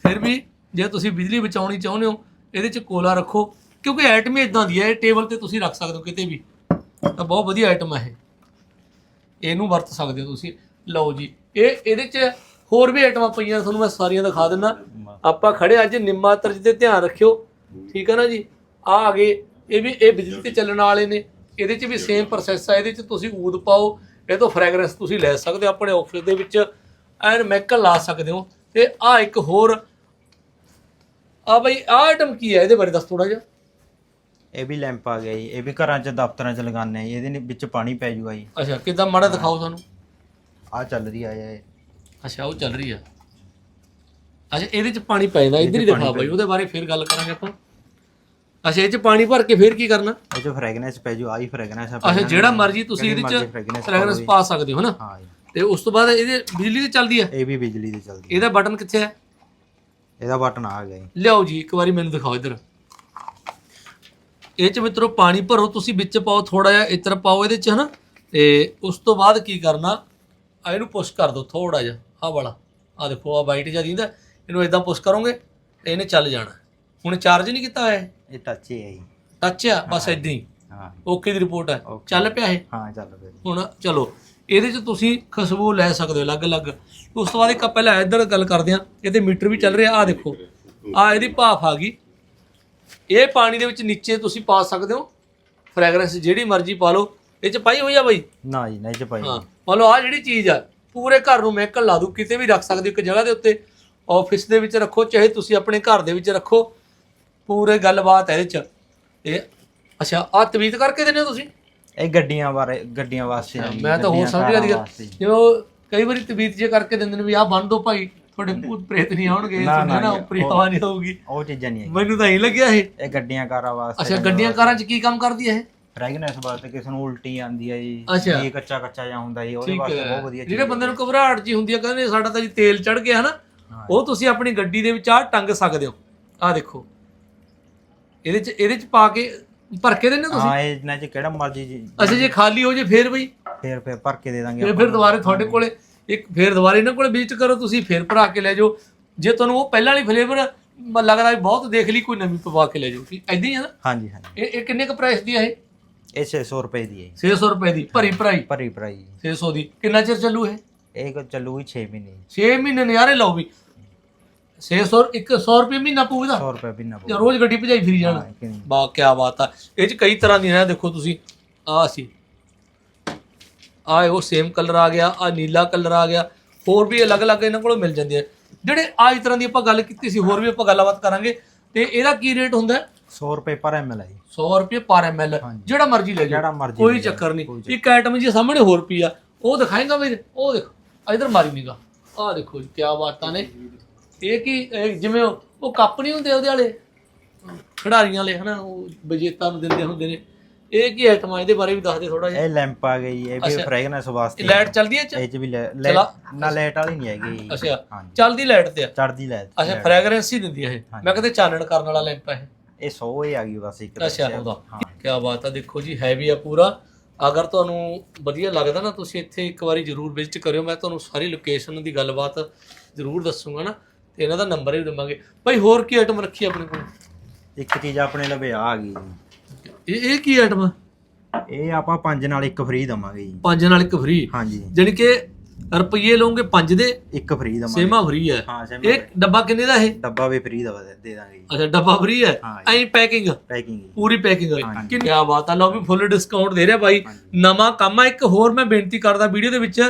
ਫਿਰ ਵੀ ਜੇ ਤੁਸੀਂ ਬਿਜਲੀ ਬਚਾਉਣੀ ਚਾਹੁੰਦੇ ਹੋ, ਇਹਦੇ ਚ ਕੋਲਾ ਰੱਖੋ, ਕਿਉਂਕਿ ਆਈਟਮ ਹੀ ਇਦਾਂ ਦੀ ਹੈ, ਇਹ ਟੇਬਲ ਤੇ ਤੁਸੀਂ ਰੱਖ ਸਕਦੇ ਹੋ ਕਿਤੇ ਵੀ। ਤਾਂ ਬਹੁਤ ਵਧੀਆ ਆਈਟਮ ਹੈ ਇਹ। ਇਹਨੂੰ ਵਰਤ ਸਕਦੇ ਹੋ ਤੁਸੀਂ। ਲਓ ਜੀ, ਇਹ, ਇਹਦੇ ਚ ਹੋਰ ਵੀ ਆਈਟਮਾਂ ਪਈਆਂ, ਤੁਹਾਨੂੰ ਮੈਂ ਸਾਰੀਆਂ ਦਿਖਾ ਦਿੰਦਾ। ਆਪਾਂ ਖੜੇ ਅੱਜ ਨਿੰਮਾ ਤਰਜ ਤੇ ਧਿਆਨ ਰੱਖਿਓ। ਠੀਕ ਹੈ ਨਾ ਜੀ? ਆ ਆ ਗਏ, ਇਹ ਵੀ, ਇਹ ਬਿਜਲੀ ਤੇ ਚੱਲਣ ਵਾਲੇ ਨੇ। ਇਹਦੇ ਚ ਵੀ ਸੇਮ ਪ੍ਰੋਸੈਸ ਆ, ਇਹਦੇ ਚ ਤੁਸੀਂ ਊਦ ਪਾਓ। ਇਹ ਤੋਂ ਫ੍ਰੈਗਰੈਂਸ ਤੁਸੀਂ ਲੈ ਸਕਦੇ ਹੋ ਆਪਣੇ ਆਫਿਸ ਦੇ ਵਿੱਚ ਐਨ ਮੈਕਲ ਲਾ ਸਕਦੇ ਹੋ। ਤੇ ਆ ਇੱਕ ਹੋਰ ਆ ਬਈ ਆ ਆਈਟਮ ਕੀ ਹੈ? ਇਹਦੇ ਬਾਰੇ ਦੱਸ ਥੋੜਾ ਜਿਹਾ। ਇਹ ਵੀ ਲੈਂਪ ਆ ਗਿਆ ਜੀ। ਇਹ ਵੀ ਘਰਾਂ 'ਚ ਦਫ਼ਤਰਾਂ 'ਚ ਲਗਾਉਂਦੇ ਆ ਜੀ। ਇਹਦੇ ਨੀ- ਵਿੱਚ ਪਾਣੀ ਪੈ ਜਾਊਗਾ ਜੀ। ਅੱਛਾ ਕਿਦਾਂ? ਮਾੜਾ ਦਿਖਾਓ ਸਾਨੂੰ। ਆ ਚੱਲ ਰਹੀ ਆ ਇਹ। ਅੱਛਾ ਉਹ ਚੱਲ ਰਹੀ ਆ। ਅੱਛਾ ਇਹਦੇ ਚ ਪਾਣੀ ਪੈ ਜਾਂਦਾ। ਇੱਧਰ ਹੀ ਦਿਖਾ ਬਾਈ ਉਹਦੇ ਬਾਰੇ ਫਿਰ ਗੱਲ ਕਰਾਂਗੇ ਆਪਾਂ। ਅੱਛਾ ਇਹ ਚ ਪਾਣੀ ਭਰ ਕੇ ਫਿਰ ਕੀ ਕਰਨਾ? ਇਹ 'ਚ ਫ੍ਰੈਗਨੈਂਸ ਪੈ ਜਾਊ ਆਹੀ ਫ੍ਰੈਗਨੈਂਸ ਆ ਅੱਛਾ ਜਿਹੜਾ ਮਰਜ਼ੀ ਤੁਸੀਂ ਇਹਦੇ ਚ ਫ੍ਰੈਗਰੈਂਸ ਪਾ ਸਕਦੇ ਹੋ ਨਾ? ਹਾਂ ਜੀ। ਤੇ ਉਸ ਤੋਂ ਬਾਅਦ ਇਹਦੇ ਬਿਜਲੀ ਤੇ ਚੱਲਦੀ ਹੈ ਇਹ ਵੀ ਬਿਜਲੀ ਦੀ ਚੱਲਦੀ ਇਹਦਾ ਬਟਨ ਕਿੱਥੇ ਹੈ ਇਹਦਾ ਬਟਨ ਆ ਗਿਆ ਜੀ। ਲਿਆਓ ਜੀ ਇੱਕ ਵਾਰੀ ਮੈਨੂੰ ਦਿਖਾਓ ਇੱਧਰ। ਇਹ ਚ ਮਿੱਤਰੋ ਪਾਣੀ ਭਰੋ ਤੁਸੀਂ ਵਿੱਚ ਪਾਓ ਥੋੜਾ ਜਿਹਾ ਇਤਰ ਪਾਓ ਇਹਦੇ ਚ ਹਨਾ? ਤੇ ਉਸ ਤੋਂ ਬਾਅਦ ਕੀ ਕਰਨਾ? ਆ ਇਹਨੂੰ ਪੁਸ਼ ਕਰ ਦਿਓ ਥੋੜਾ ਜਿਹਾ ਆਹ ਵਾਲਾ। ਆ ਦੇਖੋ ਆ ਵਾਈਟ ਜਿਹਾ ਦਿੰਦਾ ਇਹਨੂੰ ਇਦਾਂ ਪੁਸ਼ ਕਰੋਗੇ ਤੇ ਇਹਨੇ ਚੱਲ ਜਾਣਾ। ਹੁਣ ਚਾਰਜ ਨਹੀਂ ਕੀਤਾ ਹੋਇਆ? ਇਹ ਟੱਚ ਹੀ ਹੈ ਜੀ। ਟੱਚ ਆ? ਬਸ ਇਦਾਂ ਹੀ? ਹਾਂ। ਓਕੇ ਦੀ ਰਿਪੋਰਟ ਹੈ Okay. ਚੱਲ ਪਿਆ ਇਹ? ਹਾਂ ਚੱਲ ਪਿਆ ਜੀ। ਹੁਣ ਚਲੋ ਇਹਦੇ 'ਚ ਤੁਸੀਂ ਖੁਸ਼ਬੂ ਲੈ ਸਕਦੇ ਹੋ ਅਲੱਗ-ਅਲੱਗ। ਉਸ ਤੋਂ ਬਾਅਦ ਇੱਕ ਪਹਿਲਾਂ ਇੱਧਰ ਗੱਲ ਕਰਦੇ ਹਾਂ ਇਹਦੇ ਮੀਟਰ ਵੀ ਚੱਲ ਰਿਹਾ ਆ ਦੇਖੋ। ਆ ਇਹਦੀ ਭਾਫ ਆ ਗਈ। ਇਹ ਪਾਣੀ ਦੇ ਵਿੱਚ ਨੀਚੇ ਤੁਸੀਂ ਪਾ ਸਕਦੇ ਹੋ। ਫ੍ਰੈਗਰੈਂਸ ਜਿਹੜੀ ਮਰਜ਼ੀ ਪਾ ਲਓ। ਇਹ 'ਚ ਪਾਈ ਹੋਈ ਆ ਬਾਈ? ਨਾ ਜੀ ਨਹੀਂ ਚ ਭਾਈ ਹਾਂ ਮੰਨ ਲਓ ਆ ਜਿਹੜੀ ਚੀਜ਼ ਆ ਪੂਰੇ ਘਰ ਨੂੰ ਮਹਿਕਣ ਲਾ ਦੂ ਕਿਤੇ ਵੀ ਰੱਖ ਸਕਦੇ ਹੋ ਇੱਕ ਜਗ੍ਹਾ ਦੇ ਉੱਤੇ। ਆਫਿਸ ਦੇ ਵਿੱਚ ਰੱਖੋ ਚਾਹੇ ਤੁਸੀਂ ਆਪਣੇ ਘਰ ਦੇ ਵਿੱਚ ਰੱਖੋ। ਪੂਰੇ ਗੱਲਬਾਤ ਹੈ ਇਹਦੇ ਚ। ਇਹ ਅੱਛਾ ਆ ਤਵੀਤ ਕਰਕੇ ਦਿੰਦੇ ਹੋ ਤੁਸੀਂ? ਇਹ ਗੱਡੀਆਂ ਬਾਰੇ ਗੱਡੀਆਂ ਵਾਸਤੇ ਆ ਜੀ, ਮੈਂ ਤਾਂ ਹੋਰ ਗੱਡੀਆਂ, ਸਮਝ ਗਿਆ ਸੀਗਾ। ਵਾਸਤੇ। ਜੋ ਕਈ ਵਾਰੀ ਤਵੀਤ ਜੇ ਕਰਕੇ ਦਿੰਦੇ ਨੇ ਵੀ ਆਹ ਬੰਨ ਦੋ ਭਾਈ ਤੁਹਾਡੇ ਭੂਤ ਪ੍ਰੇਤ ਨਹੀਂ ਆਉਣਗੇ ਨਾ, ਨਾ ਨਾ, ਉੱਪਰੀ ਹਵਾ ਨਹੀਂ ਹੋਊਗੀ। ਉਹ ਚੀਜ਼ਾਂ ਨਹੀਂ ਹੈ ਮੈਨੂੰ ਤਾਂ ਇਹ ਲੱਗਿਆ ਇਹ। ਇਹ ਗੱਡੀਆਂ ਕਾਰਾਂ ਵਾਸਤੇ ਅੱਛਾ ਗੱਡੀਆਂ ਕਾਰਾਂ 'ਚ ਕੀ ਕੰਮ ਕਰਦੀ ਹੈ ਇਹ? ਫ੍ਰੈਗਨੈਂਸ ਵਾਸਤੇ ਕਿਸੇ ਨੂੰ ਉਲਟੀ ਆਉਂਦੀ ਹੈ ਜੀ ਅੱਛਾ। ਇਹ ਕੱਚਾ ਕੱਚਾ ਜਾਂ ਹੁੰਦਾ ਜੀ ਉਹਦੇ ਵਾਸਤੇ ਬਹੁਤ ਵਧੀਆ ਚੀਜ਼ ਜਿਹੜੇ ਬੰਦੇ ਨੂੰ ਘਬਰਾਹਟ ਜੀ ਹੁੰਦੀ ਹੈ ਕਹਿੰਦੇ ਸਾਡਾ ਤਾਂ ਜੀ ਤੇਲ ਚੜ ਗਿਆ ਹਨਾ ਉਹ ਤੁਸੀਂ ਆਪਣੀ ਗੱਡੀ ਦੇ ਵਿੱਚ ਆਹ ਟੰਗ ਸਕਦੇ ਹੋ। ਆਹ ਦੇਖੋ। ਇਹਦੇ 'ਚ ਇਹਦੇ 'ਚ ਪਾ ਕੇ ਭਰ ਕੇ ਦਿੰਦੇ ਹੋ ਤੁਸੀਂ? ਹਾਂ ਇਹ ਇਹਨਾਂ ਚ ਕਿਹੜਾ ਮਰਜ਼ੀ ਜੀ ਅੱਛਾ ਜੇ ਖਾਲੀ ਹੋ ਜੇ ਫੇਰ ਬਈ? ਫੇਰ ਫੇਰ ਭਰ ਕੇ ਦੇ ਦਾਂਗੇ ਫਿਰ ਫਿਰ ਦੁਬਾਰੇ ਤੁਹਾਡੇ ਕੋਲੇ ਇੱਕ ਫੇਰ ਦੁਬਾਰੇ ਇਹਨਾਂ ਕੋਲੇ ਵਿਜ਼ਿਟ ਕਰੋ ਤੁਸੀਂ ਫੇਰ ਭਰਾ ਕੇ ਲੈ ਜਾਓ। ਜੇ ਤੁਹਾਨੂੰ ਉਹ ਪਹਿਲਾਂ ਵਾਲੀ ਫਲੇਵਰ ਲੱਗਦਾ ਵੀ ਬਹੁਤ ਦੇਖ ਲਈ ਕੋਈ ਨਵੀਂ ਪਵਾ ਕੇ ਲੈ ਜਾਓ। ਠੀਕ ਐਦਾਂ ਹੀ ਹੈ ਨਾ? ਹਾਂਜੀ ਹਾਂਜੀ। ਇਹ ਇਹ ਕਿੰਨੇ ਕ ਪ੍ਰਾਈਸ ਦੀ ਹੈ ਇਹ? ਇਹ 600 ਰੁਪਏ ਦੀ ਹੈ ਜੀ। 600 ਰੁਪਏ ਦੀ ਭਰੀ ਭਰਾਈ। ਭਰੀ ਭਰਾਈ। ਜੀ। 600 ਦੀ। ਕਿੰਨਾ ਚਿਰ ਚੱਲੂ ਇਹ? ਇਹ ਕੋ ਚੱਲੂਗੀ 6 ਮਹੀਨੇ। 6 ਮਹੀਨੇ ਨਜ਼ਾਰੇ ਲਓ ਵੀ। 600 100 ਰੁਪਏ ਮਹੀਨਾ ਪਊਗਾ 100 ਰੁਪਏ ਮਹੀਨਾ ਜਾਂ ਰੋਜ਼ ਗੱਡੀ ਭਜਾਈ ਫਿਰੀ ਜਾਣਾ। ਹਾਂ, ਕਿ- ਬਾਤ ਆ। ਇਹ ਚ ਕਈ ਤਰ੍ਹਾਂ ਦੀਆਂ ਨੇ ਦੇਖੋ ਤੁਸੀਂ। ਆ ਸੀ ਆ ਉਹ ਸੇਮ ਕਲਰ ਆ ਗਿਆ ਆ ਨੀਲਾ ਕਲਰ ਆ ਗਿਆ। ਹੋਰ ਵੀ ਅਲੱਗ-ਅਲੱਗ ਇਹਨਾਂ ਕੋਲ ਮਿਲ ਜਾਂਦੇ ਆ ਜਿਹੜੇ ਆ ਇਸ ਤਰ੍ਹਾਂ ਦੀ ਆਪਾਂ ਗੱਲ ਕੀਤੀ ਸੀ ਹੋਰ ਵੀ ਆਪਾਂ ਗੱਲਬਾਤ ਕਰਾਂਗੇ। ਤੇ ਇਹਦਾ ਕੀ ਰੇਟ ਹੁੰਦਾ? ਹੈ? 100 ਰੁਪਏ ਪਰ ਐਮਐਲ ਹੈ ਜੀ। 100 ਰੁਪਏ ਪਰ ਐਮਐਲ ਹਾਂਜੀ। ਜਿਹੜਾ ਮਰਜ਼ੀ ਲੈ ਜਿਹੜਾ ਜਾਓ ਮਰਜ਼ੀ ਕੋਈ ਲੈ ਜਾਓ, ਚੱਕਰ ਕੋਈ ਨਹੀਂ ਇੱਕ ਆਈਟਮ ਜੀ ਸਾਹਮਣੇ ਹੋਰ ਪਈ ਆ। ਉਹ ਦਿਖਾਏਗਾ ਵੀ ਉਹ ਦੇਖੋ। ਇਧਰ ਮਾਰੀ ਨੀਗਾ। ਆ ਦੇਖੋ ਜੀ ਕੀ ਬਾਤਾਂ ਨੇ। ਇਹ ਕੀ ਇਹ ਜਿਵੇਂ ਉਹ ਉਹ ਕੱਪ ਨਹੀਂ ਹੁੰਦੇ ਉਹਦੇ ਵਾਲੇ? ਖਿਡਾਰੀਆਂ ਵਾਲੇ ਹਨਾ ਉਹ ਵਿਜੇਤਾ ਨੂੰ ਦਿੰਦੇ ਹੁੰਦੇ ਨੇ। ਇਹ ਕੀ ਆਈਟਮ ਆ ਇਹਦੇ ਬਾਰੇ ਵੀ ਦੱਸ ਦੇ ਥੋੜਾ ਜਿਹਾ। ਇਹ ਲੈਂਪ ਆ ਗਈ ਇਹ ਵੀ ਅੱਛਾ। ਫ੍ਰੈਗਨੈਂਸ ਵਾਸਤੇ। ਇਹ ਲਾਈਟ ਚੱਲਦੀ ਹੈ ਇਹ ਚ? ਇਹ ਚ ਵੀ ਲੈ- ਚਲਾ- ਲੈ- ਨਾ ਲਾਈਟ ਵਾਲੀ ਨਹੀਂ ਹੈਗੀ। ਅੱਛਾ। ਹਾਂਜੀ। ਚੱਲਦੀ ਲਾਈਟ ਤੇ ਆ? ਚੜਦੀ ਲਾਈਟ ਅੱਛਾ ਫ੍ਰੈਗਰੈਂਸ ਹੀ ਦਿੰਦੀ ਹੈ ਇਹ। ਹਾਂਜੀ। ਮੈਂ ਕਹਿੰਦੇ ਚਾਨਣ ਕਰਨ ਵਾਲਾ ਲੈਂਪ ਹੈ ਇਹ। 100 ਹੀ ਆ ਗਈ ਬਸ ਇੱਕ ਅੱਛਾ। ਉਹਦਾ। ਹਾਂ। ਕੀ ਬਾਤ ਆ ਦੇਖੋ ਜੀ ਹੈਵੀ ਆ ਪੂਰਾ। ਅਗਰ ਤੁਹਾਨੂੰ ਵਧੀਆ ਲੱਗਦਾ ਨਾ ਤੁਸੀਂ ਇੱਥੇ ਇੱਕ ਵਾਰੀ ਜ਼ਰੂਰ ਵਿਜ਼ਿਟ ਕਰਿਓ। ਮੈਂ ਤੁਹਾਨੂੰ ਸਾਰੀ ਲੋਕੇਸ਼ਨ ਦੀ ਗੱਲਬਾਤ ਜ਼ਰੂਰ ਦੱਸੂਗਾ ਨਾ। ਤੇ ਇਹਨਾਂ ਦਾ ਨੰਬਰ ਵੀ ਦਵਾਂਗੇ ਭਾਈ ਹੋਰ ਕੀ ਆਈਟਮ ਰੱਖੀ ਆਪਣੇ ਕੋਲ? ਇੱਕ ਚੀਜ਼ ਆਪਣੇ ਲਵੇ ਆ ਗਈ ਜੀ। ਇਹ ਇਹ ਕੀ ਆਈਟਮ ਆ? ਇਹ ਆਪਾਂ ਪੰਜ ਨਾਲ ਇੱਕ ਫ੍ਰੀ ਦਵਾਂਗੇ ਜੀ। ਪੰਜ ਨਾਲ ਇੱਕ ਫ੍ਰੀ ਹਾਂਜੀ। ਜਾਣੀ ਕਿ ਰੁਪਈਏ ਲਓਗੇ ਪੰਜ ਦੇ? ਇੱਕ ਫ੍ਰੀ ਦਵਾਂਗੇ। ਸੇਮਾ ਫ੍ਰੀ ਹੈ ਹਾਂ ਸੇਮ ਇਹ ਡੱਬਾ ਕਿੰਨੇ ਦਾ ਇਹ? ਡੱਬਾ ਵੀ ਫ੍ਰੀ ਦਵਾ ਦੇ ਦਾਂਗੇ ਜੀ। ਅੱਛਾ ਡੱਬਾ ਫ੍ਰੀ ਹੈ ਹਾਂ ਐਂ ਪੈਕਿੰਗ ਪੈਕਿੰਗ ਪੂਰੀ ਪੈਕਿੰਗ ਹੋਈ ਹਾਂਜੀ। ਕੀ ਬਾਤ ਆ। ਲਓ ਵੀ ਫੁੱਲ ਡਿਸਕਾਊਂਟ ਦੇ ਰਿਹਾ ਬਾਈ ਨਵਾਂ ਕੰਮ ਆ। ਇੱਕ ਹੋਰ ਮੈਂ ਬੇਨਤੀ ਕਰਦਾ ਵੀਡੀਓ ਦੇ ਵਿੱਚ।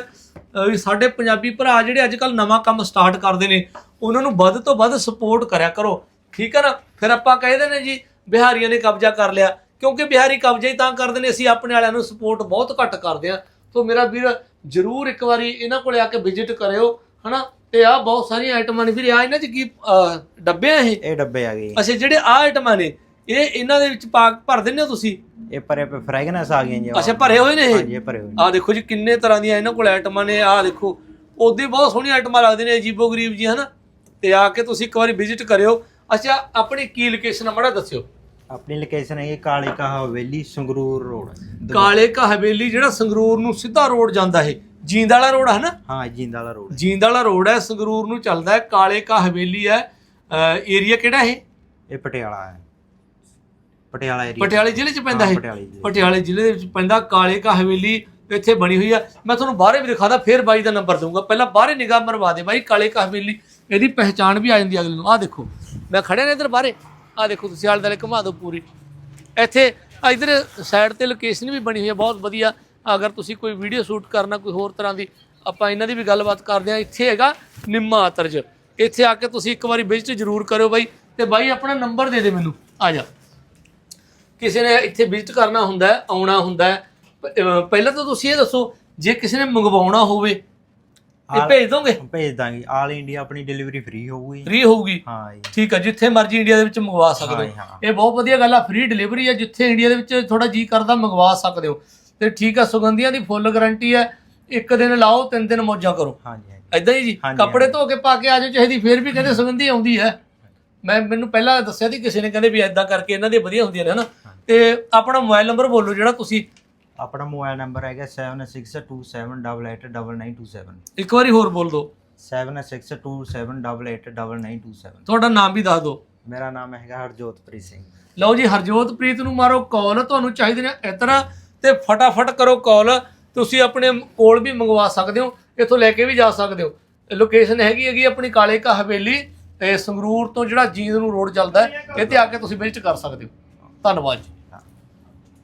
ਅਹ ਵੀ ਸਾਡੇ ਪੰਜਾਬੀ ਭਰਾ ਜਿਹੜੇ ਅੱਜ ਕੱਲ ਨਵਾਂ ਕੰਮ ਸਟਾਰਟ ਕਰਦੇ ਨੇ ਉਹਨਾਂ ਨੂੰ ਵੱਧ ਤੋਂ ਵੱਧ ਸਪੋਰਟ ਕਰਿਆ ਕਰੋ। ਠੀਕ ਹੈ ਨਾ? ਫਿਰ ਆਪਾਂ ਕਹਿੰਦੇ ਨੇ ਜੀ ਬਿਹਾਰੀਆਂ ਨੇ ਕਬਜ਼ਾ ਕਰ ਲਿਆ। ਕਿਉਂਕਿ ਬਿਹਾਰੀ ਕਬਜ਼ਾ ਹੀ ਤਾਂ ਕਰਦੇ ਨੇ ਅਸੀਂ ਆਪਣੇ ਵਾਲਿਆਂ ਨੂੰ ਸਪੋਰਟ ਬਹੁਤ ਘੱਟ ਕਰਦੇ ਆ ਤੋਂ ਮੇਰਾ ਵੀਰ ਜਰੂਰ ਇੱਕ ਵਾਰੀ ਇਹਨਾਂ ਕੋਲੇ ਆ ਕੇ ਵਿਜ਼ਿਟ ਕਰਿਓ ਹਨਾ? ਤੇ ਆ ਬਹੁਤ ਸਾਰੀਆਂ ਆਈਟਮਾਂ ਨੇ। ਵੀਰੇ ਆ ਇਹਨਾਂ 'ਚ ਕੀ ਅਹ, ਡੱਬੇ ਆ ਇਹ? ਇਹ ਡੱਬੇ ਆ ਗਏ। ਅੱਛਾ ਜਿਹੜੇ ਆ ਆਈਟਮਾਂ ਨੇ ਇਹ ਇਹਨਾਂ ਦੇ ਵਿੱਚ ਪਾ ਭਰ ਦਿੰਦੇ ਹੋ ਤੁਸੀਂ? ਇਹ ਪਰੇ ਪੇ ਫ੍ਰੈਗਨੈਂਸ ਆ ਗਈਆਂ ਜੀ। ਅੱਛਾ ਭਰੇ ਹੋਏ ਨੇ ਹਾਂਜੀ ਇਹ ਇਹ ਭਰੇ ਹੋਏ ਨੇ। ਆ ਦੇਖੋ ਜੀ ਕਿੰਨੇ ਤਰ੍ਹਾਂ ਦੀਆਂ ਇਹਨਾਂ ਕੋਲ ਆਈਟਮਾਂ ਨੇ ਆ ਦੇਖੋ। ਉਹਦੇ ਬਹੁਤ ਸੋਹਣੀਆਂ ਆਈਟਮਾਂ ਲੱਗਦੇ ਨੇ ਅਜੀਬੋ ਗਰੀਬ ਜੀ ਹਨਾ? ਤੇ ਆ ਕੇ ਤੁਸੀਂ ਇੱਕ ਵਾਰੀ ਵਿਜ਼ਿਟ ਕਰਿਓ। ਅੱਛਾ ਆਪਣੀ ਕੀ ਲੋਕੇਸ਼ਨ ਆ ਮੜਾ ਦੱਸਿਓ। ਆਪਣੀ ਲੋਕੇਸ਼ਨ ਹੈ ਕਾਲੀ ਕਾ ਹਵੇਲੀ ਸੰਗਰੂਰ ਰੋਡ ਕਾਲੇ ਕਾ ਹਵੇਲੀ ਜਿਹੜਾ ਸੰਗਰੂਰ ਨੂੰ ਸਿੱਧਾ ਰੋਡ ਜਾਂਦਾ ਇਹ। ਜੀਂਦ ਵਾਲਾ ਰੋਡ ਹੈ ਨਾ ਹਾਂ ਜਿੰਦਾ ਵਾਲਾ ਰੋਡ ਜੀਂਦ ਵਾਲਾ ਰੋਡ ਹੈ ਸੰਗਰੂਰ ਨੂੰ ਚੱਲਦਾ ਹੈ ਕਾਲੇ ਕਾ ਹਵੇਲੀ ਹੈ। ਏਰੀਆ ਕਿਹੜਾ ਇਹ? ਇਹ ਪਟਿਆਲਾ ਹੈ। ਪਟਿਆਲਾ ਏਰੀਆ ਪਟਿਆਲੇ ਜ਼ਿਲ੍ਹੇ 'ਚ ਪੈਂਦਾ ਹਾਂ, ਇਹ? ਪਟਿਆਲੇ ਜ਼ਿਲ੍ਹੇ। ਪਟਿਆਲੇ ਜ਼ਿਲ੍ਹੇ ਦੇ ਵਿੱਚ ਪੈਂਦਾ ਕਾਲੇ ਕਾ ਹਵੇਲੀ ਇੱਥੇ ਬਣੀ ਹੋਈ ਆ। ਮੈਂ ਤੁਹਾਨੂੰ ਬਾਹਰੇ ਵੀ ਦਿਖਾਦਾ ਫੇਰ ਬਾਈ ਦਾ ਨੰਬਰ ਦਊਂਗਾ। ਪਹਿਲਾਂ ਬਾਹਰੇ ਨਿਗਾਹ ਮਰਵਾ ਦੇ ਬਾਈ ਕਾਲੇ ਕਾ ਹਵੇਲੀ ਇਹਦੀ ਪਹਿਚਾਣ ਵੀ ਆ ਜਾਂਦੀ ਆ ਅਗਲੇ ਨੂੰ। ਆਹ ਦੇਖੋ ਮੈਂ ਖੜਿਆ ਨੇ ਇਧਰ ਬਾਹਰੇ। ਆਹ ਦੇਖੋ ਤੁਸੀਂ ਆਲੇ ਦੁਆਲੇ ਘੁਮਾ ਦਿਓ ਪੂਰੀ। ਇੱਥੇ ਇੱਧਰ ਸਾਈਡ ਤੇ ਲੋਕੇਸ਼ਨ ਵੀ ਬਣੀ ਹੋਈ ਹੈ ਬਹੁਤ ਵਧੀਆ। ਅਗਰ ਤੁਸੀਂ ਕੋਈ ਵੀਡੀਓ ਸ਼ੂਟ ਕਰਨਾ ਕੋਈ ਹੋਰ ਤਰ੍ਹਾਂ ਦੀ ਆਪਾਂ ਇਹਨਾਂ ਦੀ ਵੀ ਗੱਲਬਾਤ ਕਰਦੇ ਹਾਂ। ਇੱਥੇ ਹੈਗਾ ਨਿੰਮਾ ਅਤਰਜ ਇੱਥੇ ਆ ਕੇ ਤੁਸੀਂ ਇੱਕ ਵਾਰੀ ਵਿਜ਼ਿਟ ਜ਼ਰੂਰ ਕਰਿਓ ਬਾਈ। ਤੇ ਬਾਈ ਆਪਣਾ ਨੰਬਰ ਦੇ ਦੇ ਮੈਨੂੰ। ਆ ਜਾ। ਕਿਸੇ ਨੇ ਇੱਥੇ ਵਿਜ਼ਿਟ ਕਰਨਾ ਹੁੰਦਾ ਹੈ ਆਉਣਾ ਹੁੰਦਾ ਹੈ ਪ- ਅਹ ਪਹਿਲਾਂ ਤਾਂ ਤੁਸੀਂ ਇਹ ਦੱਸੋ ਜੇ ਕਿਸੇ ਨੇ ਮੰਗਵਾਉਣਾ ਹੋਵੇ ਇਹ। ਭੇਜ ਦੋਗੇ? ਭੇਜ ਦਾਂਗੇ। ਆਲ ਇੰਡੀਆ ਆਪਣੀ ਡਿਲੀਵਰੀ ਫ੍ਰੀ ਹੋਊਗੀ। ਫ੍ਰੀ ਹੋਊਗੀ? ਹਾਂ ਜੀ। ਠੀਕ ਹੈ ਜਿੱਥੇ ਮਰਜ਼ੀ ਇੰਡੀਆ ਦੇ ਵਿੱਚ ਮੰਗਵਾ ਸਕਦੇ ਹਾਂ, ਹੋ ਹਾਂ। ਇਹ ਬਹੁਤ ਵਧੀਆ ਗੱਲ ਆ ਫ੍ਰੀ ਡਿਲੀਵਰੀ ਹੈ ਜਿੱਥੇ ਇੰਡੀਆ ਦੇ ਵਿੱਚ ਥੋੜਾ ਜੀ ਕਰਦਾ ਮੰਗਵਾ ਸਕਦੇ ਹੋ। ਤੇ ਠੀਕ ਆ ਸੁਗੰਧੀਆਂ ਦੀ ਫੁੱਲ ਗਾਰੰਟੀ ਹੈ ਇੱਕ ਦਿਨ ਲਾਓ ਤਿੰਨ ਦਿਨ ਮੌਜਾਂ ਕਰੋ। ਹਾਂ ਜੀ ਹਾਂ ਜੀ। ਐਦਾਂ ਹੀ ਜੀ ਹਾਂਜੀ, ਕੱਪੜੇ ਧੋ ਕੇ ਪਾ ਕੇ ਆ ਜਾਓ ਚਾਹੀਦੀ ਫੇਰ ਵੀ ਕਹਿੰਦੇ ਸੁਗੰਧੀ ਆਉਂਦੀ ਹੈ। ਮੈਂ ਮੈਨੂੰ ਪਹਿਲਾਂ ਦੱਸਿਆ ਸੀ ਕਿਸੇ ਨੇ ਕਹਿੰਦੇ ਵੀ ਐਦਾਂ ਕਰਕੇ ਇਹਨਾਂ ਦੀ ਵਧੀਆ ਹੁੰਦੀਆਂ ਨੇ ਹਨਾ? ਤੇ ਆਪਣਾ ਮੋਬਾਈਲ ਨੰਬਰ ਬੋਲੋ ਜਿਹੜਾ ਤੁਸੀਂ ਆਪਣਾ ਮੋਬਾਈਲ ਨੰਬਰ ਹੈਗਾ 7627889927 ਇੱਕ ਵਾਰੀ ਹੋਰ ਬੋਲ ਦਿਓ 7627889927 ਤੁਹਾਡਾ ਨਾਮ ਵੀ ਦੱਸ ਦਿਓ ਮੇਰਾ ਨਾਮ ਹੈਗਾ ਹਰਜੋਤਪ੍ਰੀਤ ਸਿੰਘ। ਲਓ ਜੀ ਹਰਜੋਤ ਪ੍ਰੀਤ ਨੂੰ ਮਾਰੋ ਕਾਲ ਤੁਹਾਨੂੰ ਚਾਹੀਦੇ ਨੇ ਇਤਰਾ ਤੇ ਫਟਾਫਟ ਕਰੋ ਕਾਲ ਤੁਸੀਂ ਆਪਣੇ ਕੋਲ ਵੀ ਮੰਗਵਾ ਸਕਦੇ ਹੋ ਇੱਥੋਂ ਲੈ ਕੇ ਵੀ ਜਾ ਸਕਦੇ ਹੋ। ਲੋਕੇਸ਼ਨ ਹੈਗੀ ਹੈਗੀ ਆਪਣੀ ਕਾਲੇ ਕਾ ਹਵੇਲੀ ਤੇ ਸੰਗਰੂਰ ਤੋਂ ਜਿਹੜਾ ਜੀਂਦ ਨੂੰ ਰੋਡ ਚੱਲਦਾ ਹੈ ਇੱਥੇ ਆ ਕੇ ਤੁਸੀਂ ਵਿਜ਼ਿਟ ਕਰ ਸਕਦੇ ਹੋ। ਧੰਨਵਾਦ ਜੀ।